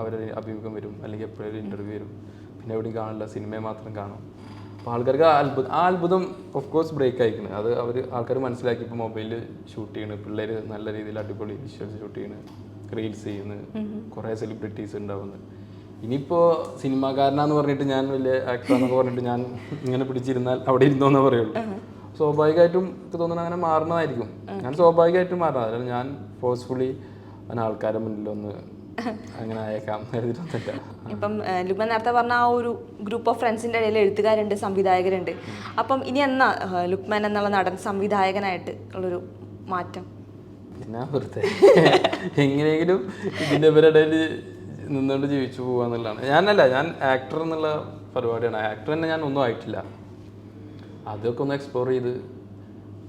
അവരൊരു അഭിമുഖം വരും അല്ലെങ്കിൽ എപ്പോഴേലും ഇന്റർവ്യൂ വരും. പിന്നെ എവിടെയും കാണില്ല സിനിമയെ മാത്രം കാണും. അപ്പോൾ ആൾക്കാർക്ക് ആ അത്ഭുതം ആ അത്ഭുതം ഓഫ് കോഴ്സ് ബ്രേക്ക് ആയിരിക്കുന്നത് അത് അവർ ആൾക്കാർ മനസ്സിലാക്കി ഇപ്പോൾ മൊബൈലിൽ ഷൂട്ട് ചെയ്യണ് പിള്ളേർ നല്ല രീതിയിൽ അടിപൊളി വിഷ്വൽസ് ഷൂട്ട് ചെയ്യണ്. റീൽസ് ചെയ്യുന്നു. കുറേ സെലിബ്രിറ്റീസ് ഉണ്ടാവുന്നു. ഇനിയിപ്പോൾ സിനിമാകാരനാന്ന് പറഞ്ഞിട്ട് ഞാൻ വലിയ ആക്ടറാന്നൊക്കെ പറഞ്ഞിട്ട് ഞാൻ ഇങ്ങനെ പിടിച്ചിരുന്നാൽ അവിടെ ഇരുന്നോന്നേ പറയുള്ളൂ. സ്വാഭാവികമായിട്ടും എനിക്ക് തോന്നുന്നു അങ്ങനെ മാറണമായിരിക്കും ഞാൻ സ്വാഭാവികമായിട്ടും മാറണം അതായത് ഞാൻ ഫോഴ്സ്ഫുള്ളി അങ്ങനെ മുന്നിൽ മുന്നിലൊന്ന് അങ്ങനെ അയക്കാം ഇപ്പം ലുബൻ നേരത്തെ പറഞ്ഞ ആ ഒരു ഗ്രൂപ്പ് ഓഫ് ഫ്രണ്ട്സിന്റെ ഇടയിൽ എഴുത്തുകാരുണ്ട് സംവിധായകരുണ്ട്. അപ്പം ഇനി എന്നാ ലുക്മാൻ എന്നുള്ള നടൻ സംവിധായകനായിട്ട് ഉള്ളൊരു മാറ്റം? പിന്നെ വെറുതെ. എങ്ങനെയെങ്കിലും ഇതിന്റെ ഇവരിടയിൽ നിന്നുകൊണ്ട് ജീവിച്ചു പോകാന്നുള്ളതാണ് ഞാനല്ല ഞാൻ ആക്ടർ എന്നുള്ള പരിപാടിയാണ്. ആക്ടർ തന്നെ ഞാൻ ഒന്നും ആയിട്ടില്ല. അതൊക്കെ ഒന്ന് എക്സ്പ്ലോർ ചെയ്ത്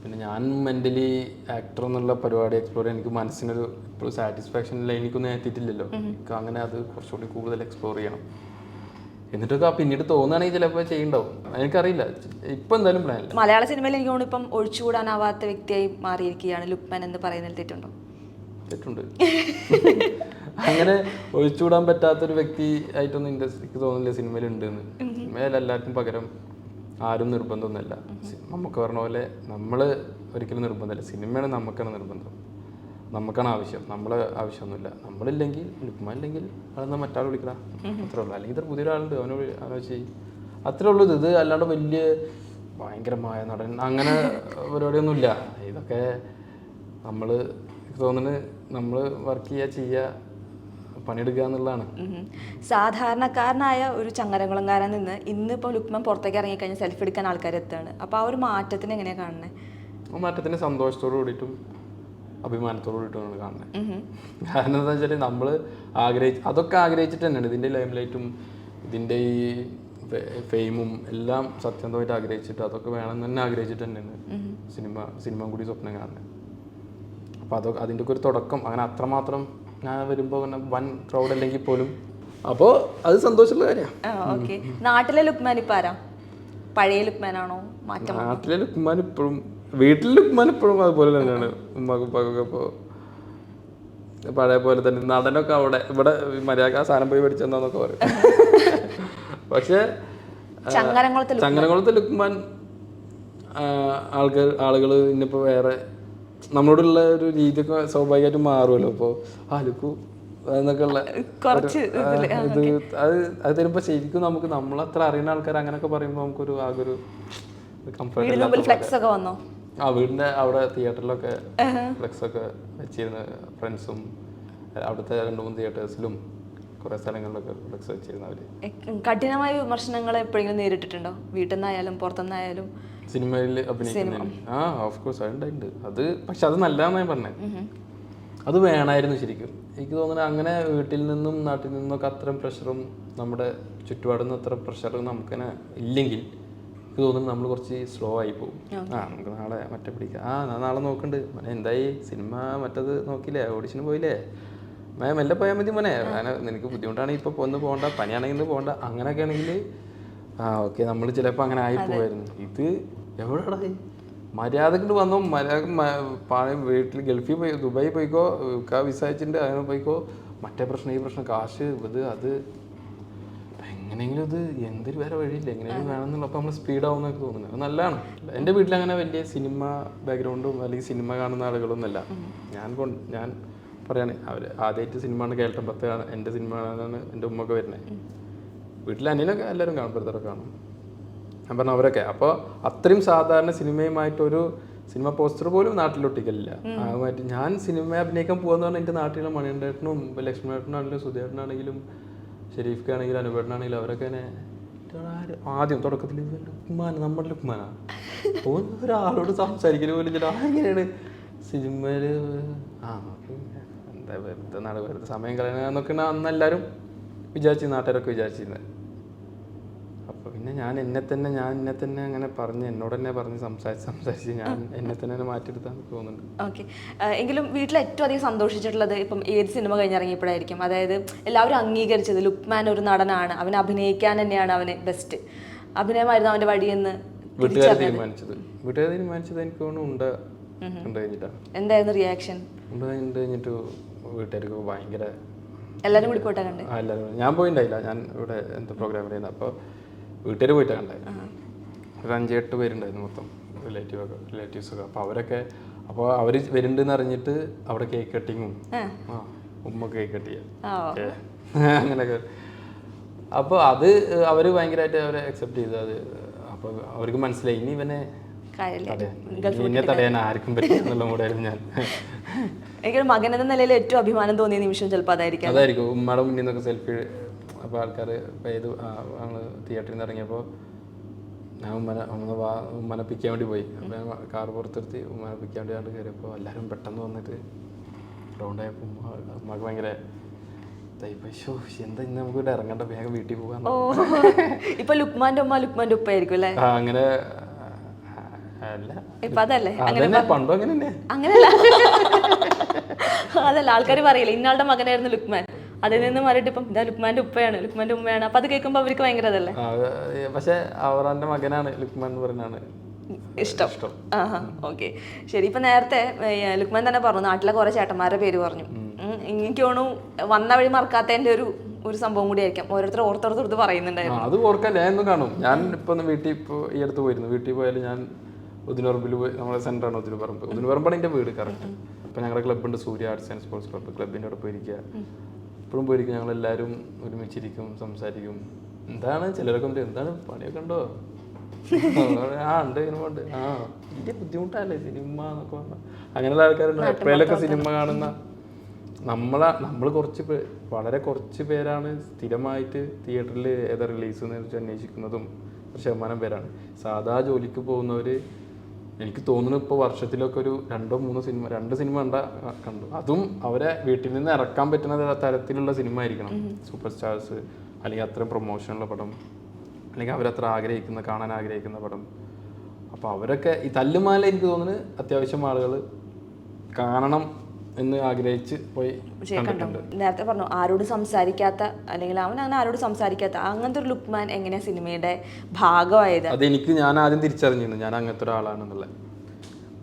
പിന്നെ ഞാൻ മെന്റലി ആക്ടർ എന്നുള്ള പരിപാടി എക്സ്പ്ലോർ ചെയ്യാൻ എനിക്ക് മനസ്സിനൊരു ഇപ്പോൾ സാറ്റിസ്ഫാക്ഷൻ എനിക്കൊന്നും എത്തിയിട്ടില്ലല്ലോ. എനിക്ക് അങ്ങനെ അത് കുറച്ചുകൂടി കൂടുതൽ എക്സ്പ്ലോർ ചെയ്യണം. എന്നിട്ടൊക്കെ പിന്നീട് തോന്നുകയാണെങ്കിൽ ചിലപ്പോൾ ചെയ്യണ്ടാവും. എനിക്കറിയില്ല. ഇപ്പം എന്തായാലും പ്ലാൻ ഇല്ല. മലയാള സിനിമയിൽ എനിക്ക് തോന്നുന്നു ഇപ്പം ഒഴിച്ചുകൂടാനാവാത്ത വ്യക്തിയായി മാറിയിരിക്കുകയാണ് ലുക്മാൻ എന്ന് പറയുന്നതിൽ തെറ്റുണ്ടോ? തെറ്റുണ്ട്. അങ്ങനെ ഒഴിച്ചുകൂടാൻ പറ്റാത്തൊരു വ്യക്തി ആയിട്ടൊന്നും ഇൻഡസ്ട്രിക്ക് തോന്നില്ല സിനിമയിൽ ഉണ്ടെന്ന് സിനിമയിൽ എല്ലാവർക്കും പകരം ആരും നിർബന്ധമൊന്നുമല്ല. നമുക്ക് പറഞ്ഞ പോലെ നമ്മൾ ഒരിക്കലും നിർബന്ധമല്ല. സിനിമയാണ് നമുക്കാണ് നിർബന്ധം. നമുക്കാണ് ആവശ്യം. നമ്മളെ ആവശ്യമൊന്നുമില്ല. നമ്മളില്ലെങ്കിൽ ലുക്മാൻ ഇല്ലെങ്കിൽ അതെന്നാൽ മറ്റാൾ വിളിക്കടാ അത്രേ ഉള്ളൂ. അല്ലെങ്കിൽ അവനോട് വിളി- അവനെ ചെയ്യും. അത്രേ ഉള്ളൂ ഇത്. അല്ലാണ്ട് വലിയ ഭയങ്കരമായ നടൻ അങ്ങനെ പരിപാടിയൊന്നുമില്ല. ഇതൊക്കെ നമ്മൾ തോന്നുന്നത് നമ്മൾ വർക്ക് ചെയ്യുക ചെയ്യുക പണിയെടുക്കുക എന്നുള്ളതാണ്. സാധാരണക്കാരനായ ഒരു ചങ്ങരകുളങ്കാരൻ നിന്ന് ഇന്നിപ്പോൾ ലുക്മൻ പുറത്തേക്ക് ഇറങ്ങിക്കഴിഞ്ഞാൽ സെൽഫി എടുക്കാൻ ആൾക്കാർ എത്തുകയാണ് അപ്പോൾ ആ ഒരു മാറ്റത്തിന് എങ്ങനെയാണ് കാണുന്നത് മാറ്റത്തിന് സന്തോഷത്തോടു കൂടിയിട്ടും അഭിമാനത്തോടു നമ്മൾ കാണുന്നത് കാരണം എന്താ വെച്ചാൽ നമ്മൾ ആഗ്രഹിച്ച് അതൊക്കെ ആഗ്രഹിച്ചിട്ട് തന്നെയാണ്. ഇതിന്റെ ലൈം ലൈറ്റും ഇതിന്റെ ഈ ഫെയിമും എല്ലാം സത്യസന്ധമായിട്ട് ആഗ്രഹിച്ചിട്ട് അതൊക്കെ വേണമെന്ന് തന്നെ ആഗ്രഹിച്ചിട്ട് തന്നെയാണ് സിനിമ സിനിമ കൂടി സ്വപ്നം കാണുന്നത്. അപ്പോൾ അതൊക്കെ അതിന്റെ ഒക്കെ ഒരു തുടക്കം. അങ്ങനെ അത്രമാത്രം ഞാൻ വരുമ്പോൾ പിന്നെ വൻ ക്രൗഡ് അല്ലെങ്കിൽ പോലും. അപ്പോൾ അത് സന്തോഷമുള്ള കാര്യമാണ് നാട്ടിലെ ലുക്മാൻ ഇപ്പം ആരാ? പഴയ ലുക്മാനാണോ? നാട്ടിലെ ലുക്മാൻ ഇപ്പോഴും ലുക്മാൻ ഇപ്പോഴും അതുപോലെ തന്നെയാണ്. ഉമ്മാക്കും ഉപ്പാക്കൊക്കെ ഇപ്പോൾ പഴയ പോലെ തന്നെ നടനൊക്കെ അവിടെ ഇവിടെ മര്യാദ ആ സാധനം പോയി പഠിച്ചെന്നൊക്കെ പറയും. പക്ഷേ ചങ്ങനകുളത്ത് ലുക്മാൻ. ആൾക്കാർ ആളുകൾ ഇന്നിപ്പോൾ വേറെ നമ്മളോടുള്ള ഒരു രീതിയൊക്കെ സ്വാഭാവികമായിട്ട് മാറുമല്ലോ അപ്പോൾ ആ ലുക്കു എന്നൊക്കെ ഉള്ള കുറച്ച് ഇത് അത് അത് തരുമ്പോ ശരിക്കും നമുക്ക് നമ്മളത്ര അറിയുന്ന ആൾക്കാർ അങ്ങനെയൊക്കെ പറയുമ്പോൾ നമുക്കൊരു ആകെ ഒരു കംഫർട്ട് വീടിന് മുമ്പിൽ ഫ്ലെക്സ് ഒക്കെ വന്നോ? ആ വീടിന്റെ അവിടെ തിയേറ്ററിലൊക്കെ ഫ്ലെക്സ് ഒക്കെ വെച്ചിരുന്ന ഫ്രണ്ട്സും അവിടുത്തെ രണ്ട് മൂന്ന് തിയേറ്റേഴ്സിലും കുറെ സ്ഥലങ്ങളിലൊക്കെ ഫ്ലെക്സ് വെച്ചിരുന്നു അവർ. കഠിനമായ വിമർശനങ്ങൾ എപ്പോഴെങ്കിലും നേരിട്ടിട്ടുണ്ടോ? വീട്ടിൽ നിന്നായാലും പുറത്തുനിന്നായാലും സിനിമയിൽ അഭിനയിക്കുന്ന ആ ഓഫ് കോഴ്സ് അതുണ്ടായിട്ടുണ്ട് അത് പക്ഷെ അത് നല്ലതാണെന്ന് ഞാൻ പറഞ്ഞത് അത് വേണമായിരുന്നു ശരിക്കും. എനിക്ക് തോന്നുന്നത് അങ്ങനെ വീട്ടിൽ നിന്നും നാട്ടിൽ നിന്നും ഒക്കെ അത്രയും പ്രഷറും നമ്മുടെ ചുറ്റുപാടിൽ നിന്ന് അത്ര പ്രഷറും നമുക്കിനെ ഇല്ലെങ്കിൽ എനിക്ക് തോന്നുന്നു നമ്മൾ കുറച്ച് സ്ലോ ആയി പോകും. ആ നമുക്ക് നാളെ മറ്റേ പിടിക്കാം. ആ നാളെ നോക്കണ്ട്. മോനെ എന്തായി? സിനിമ മറ്റത് നോക്കിയില്ലേ? ഓഡിഷന് പോയില്ലേ? മേ മെല്ലെ പോയാൽ മതി മോനെ. നിനക്ക് ബുദ്ധിമുട്ടാണെങ്കിൽ ഇപ്പോൾ ഒന്ന് പോകണ്ട പനിയാണെങ്കിൽ പോകണ്ട അങ്ങനെയൊക്കെ ആണെങ്കിൽ ആ ഓക്കെ നമ്മൾ ചിലപ്പോൾ അങ്ങനെ ആയി പോയായിരുന്നു ഇത് എവിടെടാ മര്യാദയ്ക്ക് വന്നു? മര്യാദയ്ക്ക് മ- പണി വീട്ടിൽ ഗൾഫിൽ പോയി ദുബായി പോയിക്കോ? വിസ അയച്ചിട്ടുണ്ട് അങ്ങനെ പോയിക്കോ? മറ്റേ പ്രശ്നം ഈ പ്രശ്നം കാശ് ഇത് അത്. എങ്ങനെയെങ്കിലും ഇത് എന്തൊരു വേറെ വഴിയില്ല. എങ്ങനെയെങ്കിലും വേണമെന്നുള്ള. അപ്പോൾ നമ്മൾ സ്പീഡ് ആവുന്നൊക്കെ തോന്നുന്നത് അത് നല്ലതാണ്. എന്റെ വീട്ടിൽ അങ്ങനെ വലിയ സിനിമ ബാക്ക്ഗ്രൗണ്ടും അല്ലെങ്കിൽ സിനിമ കാണുന്ന ആളുകളൊന്നുമല്ല. ഞാൻ കൊണ്ട് ഞാൻ പറയാണ് അവർ ആദ്യമായിട്ട് സിനിമയാണ് കേൾട്ടം പത്ത് എന്റെ സിനിമ കാണാനാണ് എന്റെ ഉമ്മൊക്കെ വരുന്നത് വീട്ടിൽ അനിയനൊക്കെ എല്ലാവരും കാണും ബ്രദറൊക്കെ കാണും. ഞാൻ പറഞ്ഞ അവരൊക്കെ. അപ്പോൾ അത്രയും സാധാരണ സിനിമയുമായിട്ടൊരു സിനിമ പോസ്റ്റർ പോലും നാട്ടിലൊട്ടിക്കലില്ല. അതുമായിട്ട് ഞാൻ സിനിമ അഭിനയിക്കാൻ പോകുന്ന പറഞ്ഞാൽ എന്റെ നാട്ടിലെ മണിയണ്ടേട്ടനും ലക്ഷ്മണേട്ടനാണെങ്കിലും സുധേട്ടനാണെങ്കിലും ഷെരീഫ്ക്കാണെങ്കിലും അനുപേട്ടനാണെങ്കിലും അവരൊക്കെ ഇങ്ങനെ "ഇതാ ആര്?" ആദ്യം തുടക്കത്തിൽ ലുക്മാൻ നമ്മുടെ ലുക്മാനാ. ഓൻ ഒരാളോട് സംസാരിക്കൽ പോലും ചില എങ്ങനെയാണ് സിനിമയിൽ ആ എന്താ വെറുതെ നാട് വെറുതെ സമയം കളയണമെന്നൊക്കെയാണ് അന്ന് എല്ലാവരും വിചാരിച്ചു നാട്ടുകാരൊക്കെ വിചാരിച്ചിരുന്നത് പിന്നെ ഞാൻ എന്നെ തന്നെ ഞാൻ എന്നെ തന്നെ അങ്ങനെ പറഞ്ഞ് എന്നോട് തന്നെ പറഞ്ഞ് സംസാരിച്ച് സംസാരിച്ച് ഞാൻ എന്നെ തന്നെ മാറ്റിയെടുത്താൻ തോന്നുന്നുണ്ട്. ഓക്കെ. എങ്കിലും വീട്ടിൽ ഏറ്റവും അധികം സന്തോഷിച്ചിട്ടുള്ളത് ഇപ്പം ഏത് സിനിമ കഴിഞ്ഞിറങ്ങിയപ്പോഴായിരിക്കും? അതായത് എല്ലാവരും അംഗീകരിച്ചത് ലുക്മാൻ ഒരു നടനാണ്. അവൻ അഭിനയിക്കാൻ തന്നെയാണ് അവന് ബെസ്റ്റ് അഭിനയമായിരുന്നു അവന്റെ വഴിയെന്ന് വീട്ടുകാർ തീരുമാനിച്ചത്. വീട്ടുകാർ തീരുമാനിച്ചത് എനിക്ക് തോന്നുന്നു ഉണ്ട് ഉണ്ട് കഴിഞ്ഞിട്ടാണ് എന്തായിരുന്നു റിയാക്ഷൻ ഉണ്ട് കഴിഞ്ഞിട്ട് വീട്ടുകാർക്ക് ഭയങ്കര എല്ലാവരും കൂടി പോയിട്ടാ എല്ലാവരും ഞാൻ പോയിണ്ടായില്ല. ഞാൻ ഇവിടെ എന്താ പ്രോഗ്രാം ചെയ്യുന്നത് അപ്പോൾ വീട്ടുകാർ പോയിട്ടാണ് കണ്ടത് ഒരു അഞ്ചെട്ട് പേരുണ്ടായിരുന്നു മൊത്തം റിലേറ്റീവൊക്കെ ഒക്കെ റിലേറ്റീവ്സ് ഒക്കെ. അപ്പോൾ അവരൊക്കെ അപ്പോൾ അവർ വരുന്നുണ്ടെന്ന് അറിഞ്ഞിട്ട് അവിടെ കേക്ക് കട്ടിങ്ങും ആ. ഉമ്മ കേക്ക് കട്ട് ചെയ്യാം. ആ. ഏ, അങ്ങനെയൊക്കെ. അപ്പോൾ അത് അവർ ഭയങ്കരമായിട്ട് അവരെ അക്സെപ്റ്റ് ചെയ്തു. അത് അപ്പോൾ അവർക്ക് മനസ്സിലായി. ഇനി ഇവനെ എന്നെ തടയാൻ ആർക്കും പറ്റില്ല എന്നുള്ള മൂടായിരുന്നു ഞാൻ. എനിക്ക് മകൻ എന്ന നിലയിൽ ഏറ്റവും അഭിമാനം തോന്നിയ നിമിഷം ചിലപ്പോൾ അതായിരിക്കും. അതായിരിക്കും. ഉമ്മയുടെ മുന്നിൽ നിന്നൊക്കെ സെൽഫി അപ്പോൾ ആൾക്കാർ ഏത് ഞങ്ങൾ തിയേറ്ററിൽ നിന്ന് ഇറങ്ങിയപ്പോൾ ഞാൻ ഉമ്മനെ ഉമ്മ വാ ഉമ്മനെ പിക്കാൻ വേണ്ടി പോയി. അപ്പോൾ ഞാൻ കാർ പുറത്തെടുത്ത് ഉമ്മനെ പിക്കാൻ വേണ്ടി കണ്ട് കയറിയപ്പോൾ എല്ലാവരും പെട്ടെന്ന് വന്നിട്ട് റൗണ്ടായപ്പോൾ ഉമ്മ ഉമ്മക്ക് ഭയങ്കര ഇതായി എന്താ ഇന്ന് നമുക്ക് ഇറങ്ങണ്ട വേഗം വീട്ടിൽ പോകാൻ ഇപ്പൊ ലുക്മാന്റെ ഉമ്മ ലുക്മാന്റെ ഉപ്പ ആയിരിക്കും അല്ലേ. അങ്ങനെ പണ്ടും അങ്ങനെ അങ്ങനെയല്ല. അതല്ല ആൾക്കാർ പറയില്ല ഇന്നാളുടെ മകനായിരുന്നു ലുക്മാൻ. അതിൽ നിന്ന് മാറിയിട്ട് ഇപ്പം ഇതാ ലുക്മാന്റെ ഉപ്പയാണ് ലുക്മാന്റെ ഉമ്മയാണ്. അപ്പൊ അത് കേൾക്കുമ്പോൾ അവർക്ക് ഭയങ്കര അതല്ലേ പക്ഷെ പക്ഷേ അവരുടെ മകനാണ് ലുക്മാൻ എന്ന് പറയുന്നതാണ്. ഇഷ്ടം. ഓക്കെ. ശരി ഇപ്പൊ നേരത്തെ ലുക്മാൻ തന്നെ പറഞ്ഞു നാട്ടിലെ കുറെ ചേട്ടന്മാരുടെ പേര് പറഞ്ഞു. എനിക്ക് തോന്നുന്നു വന്ന വഴി മറക്കാത്തതിന്റെ ഒരു ഒരു സംഭവം കൂടി ആയിരിക്കാം. ഓരോരുത്തർ ഓർത്തോർത്തോർത്ത് പറയുന്നുണ്ടായിരുന്നു. അത് ഓർക്കാൻ ഞാൻ എന്നും കാണും. ഞാൻ ഇപ്പൊ വീട്ടിൽ ഇപ്പോൾ ഈ അടുത്ത് പോയിരുന്നു. വീട്ടിൽ പോയാൽ ഞാൻ ഉദിനുറമ്പിൽ പോയി നമ്മുടെ സെന്ററാണ് ഉദിനുപറമ്പ് ഉദിനുപറമ്പാണ് എന്റെ വീട് കറക്റ്റ് അപ്പോൾ ഞങ്ങളുടെ ക്ലബ്ബുണ്ട് Surya arts and sports club ക്ലബിന്റെ അവിടെ പോയിരിക്കുക. എപ്പോഴും പോയിരിക്കും. ഞങ്ങൾ എല്ലാവരും ഒരുമിച്ചിരിക്കും സംസാരിക്കും. എന്താണ് ചിലരൊക്കെ ഉണ്ട് എന്താണ് പണിയൊക്കെ ഉണ്ടോ? ആ ഉണ്ട് സിനിമ ഉണ്ട് ആ വലിയ ബുദ്ധിമുട്ടല്ലേ സിനിമ എന്നൊക്കെ പറഞ്ഞാൽ അങ്ങനെയുള്ള ആൾക്കാരുണ്ട്? എപ്പോഴേലൊക്കെ സിനിമ കാണുന്ന? നമ്മളെ നമ്മൾ കുറച്ച് പേ വളരെ കുറച്ച് പേരാണ് സ്ഥിരമായിട്ട് തിയേറ്ററിൽ ഏതാ റിലീസ് എന്ന് വെച്ച് അന്വേഷിക്കുന്നതും ഒരു ശതമാനം പേരാണ്. സാധാ ജോലിക്ക് പോകുന്നവർ എനിക്ക് തോന്നുന്നു ഇപ്പോൾ വർഷത്തിലൊക്കെ ഒരു രണ്ടോ മൂന്നോ സിനിമ രണ്ട് സിനിമ കണ്ട കണ്ടു. അതും അവരെ വീട്ടിൽ നിന്ന് ഇറക്കാൻ പറ്റുന്ന തരത്തിലുള്ള സിനിമ ആയിരിക്കണം. സൂപ്പർ സ്റ്റാർസ് അല്ലെങ്കിൽ അത്ര പ്രൊമോഷനുള്ള പടം അല്ലെങ്കിൽ അവരത്ര ആഗ്രഹിക്കുന്ന കാണാൻ ആഗ്രഹിക്കുന്ന പടം. അപ്പോൾ അവരൊക്കെ ഈ തല്ലുമാല എനിക്ക് തോന്നുന്നു അത്യാവശ്യം ആളുകൾ കാണണം എന്ന് ആഗ്രഹിച്ച് പോയി കണ്ടിട്ടുണ്ട്. നേരത്തെ പറഞ്ഞു ആരോട് സംസാരിക്കാത്ത അല്ലെങ്കിൽ അവൻ അങ്ങനെ ആരോട് സംസാരിക്കാത്ത അങ്ങനത്തെ ഒരു ലുക്മാൻ എങ്ങനെയാ സിനിമയുടെ ഭാഗമായത്? അതെനിക്ക് ഞാൻ ആദ്യം തിരിച്ചറിഞ്ഞിരുന്നു ഞാൻ അങ്ങനത്തെ ഒരാളാണെന്നുള്ളത്.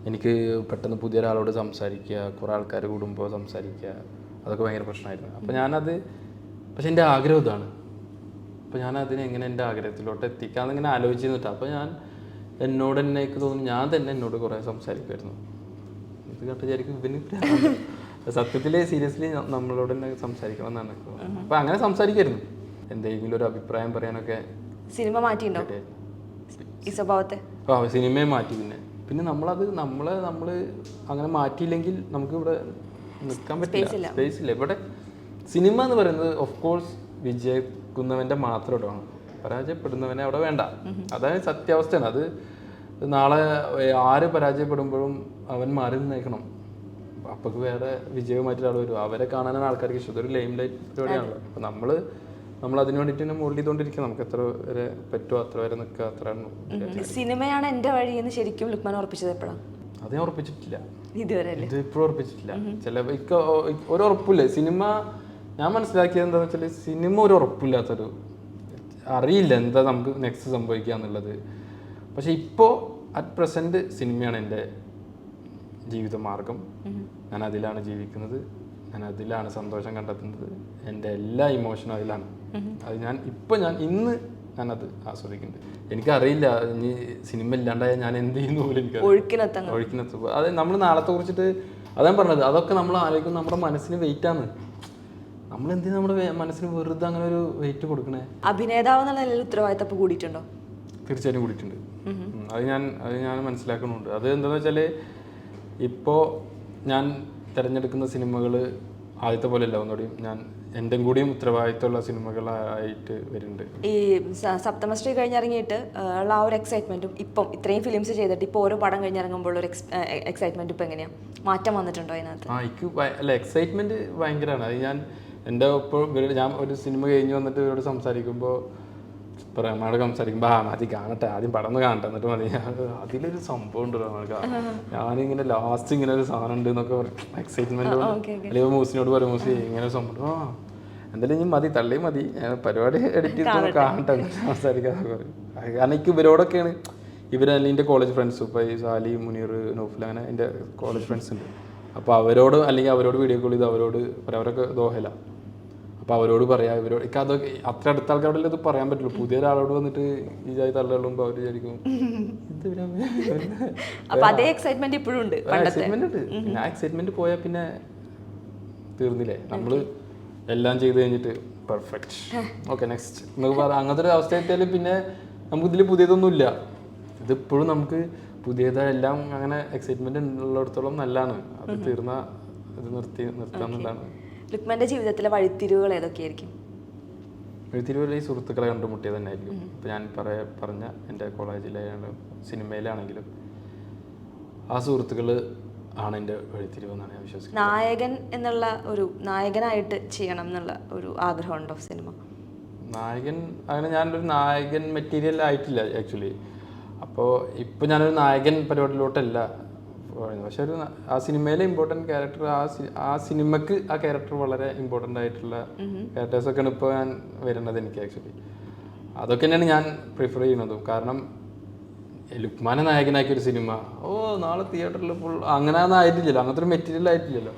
എനിക്ക് പെട്ടെന്ന് പുതിയ ഒരാളോട് സംസാരിക്കുക കുറേ ആൾക്കാർ കൂടുമ്പോൾ സംസാരിക്കുക അതൊക്കെ ഭയങ്കര പ്രശ്നമായിരുന്നു. അപ്പോൾ ഞാനത് പക്ഷെ എന്റെ ആഗ്രഹം ഇതാണ്. അപ്പോൾ ഞാൻ അതിനെ എങ്ങനെ എന്റെ ആഗ്രഹത്തിലോട്ട് എത്തിക്കാമെന്ന് ഇങ്ങനെ ആലോചിച്ചിരുന്നിട്ടാണ് അപ്പോൾ ഞാൻ എന്നോട് തന്നെ എനിക്ക് തോന്നുന്നു ഞാൻ തന്നെ എന്നോട് കുറേ സംസാരിക്കുമായിരുന്നു. ഇത് കേട്ട് വിചാരിക്കും ഇവന് സത്യത്തിൽ സീരിയസ്ലി നമ്മളോട് തന്നെ സംസാരിക്കണം എന്നാണ് അപ്പൊ അങ്ങനെ സംസാരിക്കായിരുന്നു. എന്തെങ്കിലും ഒരു അഭിപ്രായം പറയാനൊക്കെ സിനിമ മാറ്റിയിട്ടുണ്ടോ? ready-ആയിരുന്നു. ഈ സ്വഭാവത്തെ? ആ സിനിമയെ മാറ്റി പിന്നെ. പിന്നെ നമ്മളത് നമ്മളെ നമ്മൾ അങ്ങനെ മാറ്റിയില്ലെങ്കിൽ നമുക്ക് ഇവിടെ നിൽക്കാൻ പറ്റില്ല. സ്പേസ് ഇല്ല. ഇവിടെ സിനിമ എന്ന് പറയുന്നത് ഓഫ് കോഴ്സ് വിജയിക്കുന്നവന്റെ മാത്രം ഇടമാണ്. പരാജയപ്പെടുന്നവനെ അവിടെ വേണ്ട. അതായത് സത്യാവസ്ഥയാണ്. അത് നാളെ ആര് പരാജയപ്പെടുമ്പോഴും അവൻ മാറി നിന്നേക്കണം. അപ്പൊക്ക് വേറെ വിജയവുമായിട്ട് ഒരാൾ വരും. അവരെ കാണാനാണ് ആൾക്കാർക്ക് ഇഷ്ടം. ഒരു ലൈം ലൈറ്റ് പരിപാടിയാണല്ലോ അപ്പൊ നമ്മൾ നമ്മൾ അതിന് വേണ്ടിയിട്ട് തന്നെ മോൾഡ് ചെയ്തുകൊണ്ടിരിക്കുക നമുക്ക് എത്ര വരെ പറ്റുമോ അത്ര വരെ നിൽക്കുക അത്ര സിനിമയാണ് എന്റെ വഴി എന്ന് ശരിക്കും ലുക്മാൻ ഉറപ്പിച്ചത് എപ്പോഴാണ് അത് ഞാൻ ഉറപ്പിച്ചിട്ടില്ല. ഇതുവരെ ഇത് ഇപ്പോഴും ഉറപ്പിച്ചിട്ടില്ല. ചില ഒരു ഉറപ്പില്ല. സിനിമ ഞാൻ മനസ്സിലാക്കിയത് എന്താണെന്ന് വെച്ചാൽ സിനിമ ഒരു ഉറപ്പില്ലാത്തൊരു അറിയില്ല എന്താ നമുക്ക് നെക്സ്റ്റ് സംഭവിക്കുക എന്നുള്ളത്. പക്ഷെ ഇപ്പോൾ അറ്റ് പ്രസന്റ് സിനിമയാണ് എന്റെ ജീവിത മാർഗം ഞാൻ അതിലാണ് ജീവിക്കുന്നത്. ഞാൻ അതിലാണ് സന്തോഷം കണ്ടെത്തുന്നത്. എന്റെ എല്ലാ ഇമോഷനും അതിലാണ്. അത് ഞാൻ ഇപ്പം ഞാൻ ഇന്ന് ഞാനത് ആസ്വദിക്കുന്നുണ്ട്. എനിക്കറിയില്ല ഇനി സിനിമ ഇല്ലാണ്ടായ ഞാൻ എന്ത് ചെയ്യുന്നു പോലും എനിക്ക് ഒഴുക്കിനെത്തങ്ങ അത് നമ്മൾ നാളത്തെ കുറിച്ചിട്ട് അതാണ് പറഞ്ഞത്. അതൊക്കെ നമ്മൾ ആലോചിക്കും നമ്മുടെ മനസ്സിന് വെയിറ്റ് ആണ്. നമ്മൾ എന്തിനാ നമ്മുടെ മനസ്സിന് വെറുതെ അങ്ങനെ ഒരു വെയിറ്റ് കൊടുക്കണേ. അഭിനേതാവ് എന്നുള്ള ഉത്തരവാദിത്തം കൂടിയിട്ടുണ്ടോ? തീർച്ചയായിട്ടും കൂടിയിട്ടുണ്ട്. അത് ഞാൻ അത് ഞാൻ മനസ്സിലാക്കുന്നുണ്ട്. അത് എന്താണെന്ന് വെച്ചാൽ ഇപ്പോൾ ഞാൻ തിരഞ്ഞെടുക്കുന്ന സിനിമകൾ ആദ്യത്തെ പോലെയല്ല ഒന്നുകൂടി ഞാൻ എന്റെ കൂടിയും ഉത്തരവാദിത്തമുള്ള സിനിമകളായിട്ട് വരുന്നുണ്ട്. ഈ സപ്തമശ്രീ കഴിഞ്ഞിറങ്ങിയിട്ട് ഉള്ള ആ ഒരു എക്സൈറ്റ്മെന്റും ഇപ്പം ഇത്രയും ഫിലിംസ് ചെയ്തിട്ട് ഇപ്പോൾ ഓരോ പടം കഴിഞ്ഞിറങ്ങുമ്പോൾ ഒരു എക്സൈറ്റ്മെന്റ് ഇപ്പം എങ്ങനെയാണ് മാറ്റം വന്നിട്ടുണ്ടോ അതിനകത്ത്? ആ എനിക്ക് അല്ല എക്സൈറ്റ്മെന്റ് ഭയങ്കരമാണ് അത് ഞാൻ എന്റെ ഇപ്പോൾ ഞാൻ ഒരു സിനിമ കഴിഞ്ഞ് വന്നിട്ട് ഇവരോട് സംസാരിക്കുമ്പോൾ ഇപ്പൊ റഹ്മാനോട് സംസാരിക്കുമ്പോ ആ മതി കാണട്ടെ ആദ്യം പടന്ന് കാണട്ടെ എന്നിട്ട് മതി. അതിലൊരു സംഭവം ഉണ്ട് റഹ്മാനക്ക് ഞാനിങ്ങനെ ലാസ്റ്റ് ഇങ്ങനെ ഒരു സാധനം ഉണ്ട് എന്നൊക്കെ എക്സൈറ്റ്മെന്റ് ഓക്കെ അല്ലെങ്കിൽ മൂസിനോട് പറയും മൂസി ഇങ്ങനെ ഒരു സംഭവം ആ. എന്തായാലും ഇനി മതി തള്ളി മതി. പരിപാടി എഡിറ്റ് ചെയ്ത് കാണട്ടെ. സംസാരിക്കാതെ പറയും. കാരണം എനിക്ക് ഇവരോടൊക്കെയാണ് ഇവരല്ല എന്റെ കോളേജ് ഫ്രണ്ട്സ് ഇപ്പോൾ ഈ സാലി മുനീർ നോഫിൽ അങ്ങനെ എന്റെ കോളേജ് ഫ്രണ്ട്സ് ഉണ്ട്. അപ്പോൾ അവരോട് അല്ലെങ്കിൽ അവരോട് വീഡിയോ കോൾ ചെയ്ത് അവരോട് പറയാം അവരൊക്കെ ദോഹല അപ്പോൾ അവരോട് പറയാം ഇവരോട് എനിക്ക് അതൊക്കെ അത്ര അടുത്ത ആൾക്കാരോടല്ലേ ഇത് പറയാൻ പറ്റുള്ളൂ. പുതിയ ഒരാളോട് വന്നിട്ട് ഈ ജാതി തള്ളുമ്പോൾ അവർ വിചാരിക്കും അപ്പൊ അതേ എക്സൈറ്റ്മെന്റ് ഇപ്പോഴും ഉണ്ട് എക്സൈറ്റ്മെന്റ് ഉണ്ട്. പിന്നെ ആ എക്സൈറ്റ്മെന്റ് പോയാൽ പിന്നെ തീർന്നില്ലേ? നമ്മൾ എല്ലാം ചെയ്ത് കഴിഞ്ഞിട്ട് പെർഫെക്റ്റ് ഓക്കെ നെക്സ്റ്റ് എന്നൊക്കെ പറ അങ്ങനത്തെ ഒരു അവസ്ഥ എത്തിയാൽ പിന്നെ നമുക്ക് ഇതിൽ പുതിയതൊന്നും ഇല്ല ഇതിപ്പോഴും നമുക്ക് പുതിയതെല്ലാം അങ്ങനെ എക്സൈറ്റ്മെന്റ് ഉള്ളിടത്തോളം നല്ലതാണ്. അത് തീർന്ന ഇത് നിർത്തി നിർത്താന്നുള്ളതാണ്. ലുക്മാന്റെ ജീവിതത്തിലെ വഴിത്തിരിവുകൾ ഏതൊക്കെയായിരിക്കും? എഴുത്തിരിവല്ല ഈ സുഹൃത്തുക്കളെ കണ്ടുമുട്ടിയത് തന്നെ ആയിരിക്കും ഇപ്പം ഞാൻ പറയ പറഞ്ഞ എന്റെ കോളേജിലായാലും സിനിമയിലാണെങ്കിലും ആ സുഹൃത്തുക്കൾ ആണ് എന്റെ എഴുത്തിരിവ് എന്നാണ് ഞാൻ വിശ്വസിക്കുന്നത്. നായകൻ എന്നുള്ള ഒരു നായകനായിട്ട് ചെയ്യണം എന്നുള്ള ഒരു ആഗ്രഹമുണ്ടോ സിനിമ? നായകൻ അങ്ങനെ ഞാനൊരു നായകൻ മെറ്റീരിയൽ ആയിട്ടില്ല ആക്ച്വലി അപ്പോൾ ഇപ്പോൾ ഞാനൊരു നായകൻ പരിപാടിയിലോട്ടല്ല പോയത് പക്ഷെ ഒരു ആ സിനിമയിലെ ഇമ്പോർട്ടന്റ് ക്യാരക്ടർ ആ ആ സിനിമക്ക് ആ ക്യാരക്ടർ വളരെ ഇമ്പോർട്ടന്റ് ആയിട്ടുള്ള ക്യാരക്ടേഴ്സൊക്കെയാണ് ഇപ്പോൾ ഞാൻ വരുന്നത് എനിക്ക് ആക്ച്വലി അതൊക്കെ തന്നെയാണ് ഞാൻ പ്രിഫർ ചെയ്യുന്നതും. കാരണം ലുക്മാനെ നായകനാക്കിയ ഒരു സിനിമ. ഓ നാളെ തിയേറ്ററിൽ ഫുൾ അങ്ങനെ ഒന്നും ആയിട്ടില്ലല്ലോ. അങ്ങനത്തെ ഒരു മെറ്റീരിയൽ ആയിട്ടില്ലല്ലോ.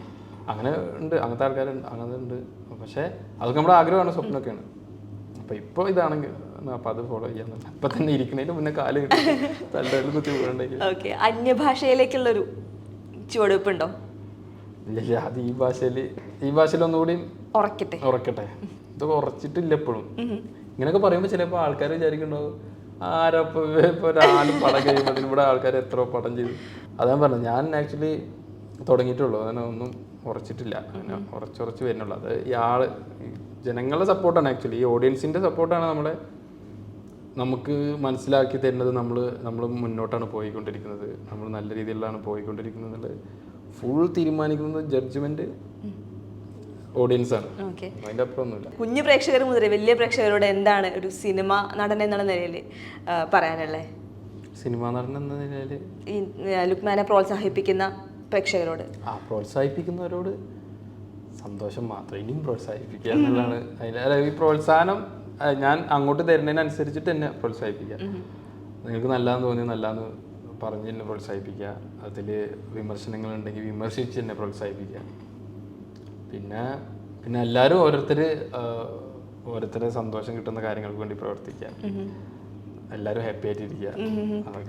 അങ്ങനെ ഉണ്ട് അങ്ങനത്തെ ആൾക്കാരുണ്ട് അങ്ങനെ ഉണ്ട്. പക്ഷേ അതൊക്കെ നമ്മുടെ ആഗ്രഹമാണ് സ്വപ്നമൊക്കെയാണ്. അപ്പോൾ ഇപ്പോൾ ഇതാണെങ്കിൽ അപ്പോൾ അത് ഫോളോ ചെയ്യാന്നുണ്ട്. അപ്പം തന്നെ ഇരിക്കുന്നതിന് മുന്നേ കാൽ തലയിൽ കുത്തി വീഴണ്ടെങ്കിൽ ഓക്കെ അന്യഭാഷയിലേക്കുള്ളൊരു ചുവടുവെപ്പുണ്ടോ? ഇല്ല അത് ഈ ഭാഷയിൽ ഈ ഭാഷയിൽ ഒന്നുകൂടി ഉറക്കട്ടെ. ഉറക്കട്ടെ. ഇതൊക്കെ ഉറച്ചിട്ടില്ല എപ്പോഴും. ഇങ്ങനെയൊക്കെ പറയുമ്പോൾ ചിലപ്പോൾ ആൾക്കാർ വിചാരിക്കണ്ടോ ആരാ ഇപ്പൊ ഇപ്പൊ ഒരാൾ പടം കഴിയുമ്പോൾ ഇവിടെ ആൾക്കാർ എത്ര പടം ചെയ്തു. അതാണ് പറഞ്ഞത്. ഞാൻ ആക്ച്വലി തുടങ്ങിയിട്ടുള്ളൂ. അങ്ങനെ ഒന്നും ഉറച്ചിട്ടില്ല. അങ്ങനെ ഉറച്ചുറച്ച് വരുന്നുള്ളൂ. അത് ഈ ആൾ ജനങ്ങളുടെ സപ്പോർട്ടാണ് ആക്ച്വലി ഈ ഓഡിയൻസിന്റെ സപ്പോർട്ടാണ് നമ്മളെ നമുക്ക് മനസ്സിലാക്കി തരുന്നത് നമ്മൾ നമ്മൾ മുന്നോട്ടാണ് പോയിക്കൊണ്ടിരിക്കുന്നത്. നമ്മൾ നല്ല രീതിയിലാണ് പോയിക്കൊണ്ടിരിക്കുന്നത്. എന്നുള്ളത് ഫുൾ തീരുമാനിക്കുന്നത് ജഡ്ജ്മെന്റ് ഓഡിയൻസ് ആണ്. അതിന്റെ അപ്പുറമൊന്നുമില്ല. കുഞ്ഞു പ്രേക്ഷകർ മുതൽ വലിയ പ്രേക്ഷകരോട് എന്താണ് ഒരു സിനിമ നടൻ എന്നുള്ള നിലയിൽ പറയാനുള്ളത് സിനിമ നടൻ എന്ന നിലയിൽ ഈ ലുക്മാനെ പ്രോത്സാഹിപ്പിക്കുന്ന പ്രേക്ഷകരോട്. ആ പ്രോത്സാഹിപ്പിക്കുന്നവരോട് സന്തോഷം മാത്രം ഇനിയും പ്രോത്സാഹിപ്പിക്കുക എന്നുള്ളതാണ്. അതിൽ ഈ പ്രോത്സാഹനം ഞാൻ അങ്ങോട്ട് തരുന്നതിനനുസരിച്ചിട്ട് എന്നെ പ്രോത്സാഹിപ്പിക്കുക. നിങ്ങൾക്ക് നല്ലതെന്ന് തോന്നി നല്ലതെന്ന് പറഞ്ഞ് എന്നെ പ്രോത്സാഹിപ്പിക്കുക. അതിൽ വിമർശനങ്ങൾ ഉണ്ടെങ്കിൽ വിമർശിച്ച് എന്നെ പ്രോത്സാഹിപ്പിക്കുക. പിന്നെ പിന്നെ എല്ലാവരും ഓരോരുത്തർ ഓരോരുത്തരുടെ സന്തോഷം കിട്ടുന്ന കാര്യങ്ങൾക്ക് വേണ്ടി പ്രവർത്തിക്കുക. എല്ലാവരും ഹാപ്പി ആയിട്ടിരിക്കുക.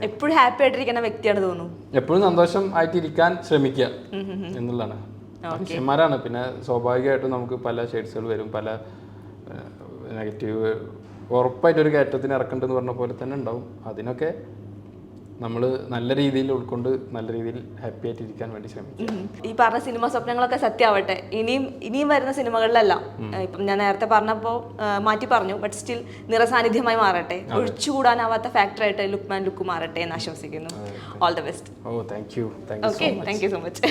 എപ്പോഴും ഹാപ്പി ആയിട്ടിരിക്കുന്ന വ്യക്തിയാണ് തോന്നുന്നു. എപ്പോഴും സന്തോഷം ആയിട്ടിരിക്കാൻ ശ്രമിക്കുക എന്നുള്ളതാണ്. മനുഷ്യന്മാരാണ്. പിന്നെ സ്വാഭാവികമായിട്ടും നമുക്ക് പല ഷെയ്ഡ്സുകൾ വരും. പല നെഗറ്റീവ് ഉറപ്പായിട്ടൊരു കയറ്റത്തിന് ഇറക്കേണ്ടതെന്ന് പറഞ്ഞ പോലെ തന്നെ ഉണ്ടാവും. അതിനൊക്കെ നമ്മൾ നല്ല രീതിയിൽ ഉൾക്കൊണ്ട് നല്ല രീതിയിൽ ഹാപ്പി ആയിട്ട് ഇരിക്കാൻ വേണ്ടി ശ്രമിക്കും ഈ പറഞ്ഞ സിനിമ സ്വപ്നങ്ങളൊക്കെ സത്യമാവട്ടെ. ഇനിയും ഇനിയും വരുന്ന സിനിമകളിലെല്ലാം. ഇപ്പം ഞാൻ നേരത്തെ പറഞ്ഞപ്പോൾ മാറ്റി പറഞ്ഞു. ബട്ട് സ്റ്റിൽ നിറസാന്നിധ്യമായി മാറട്ടെ. ഒഴിച്ചുകൂടാനാവാത്ത ഫാക്ടറായിട്ട് ലുക്മാൻ ലുക്ക് മാറട്ടെ എന്ന് ആശംസിക്കുന്നു all the best oh thank you okay thank you so much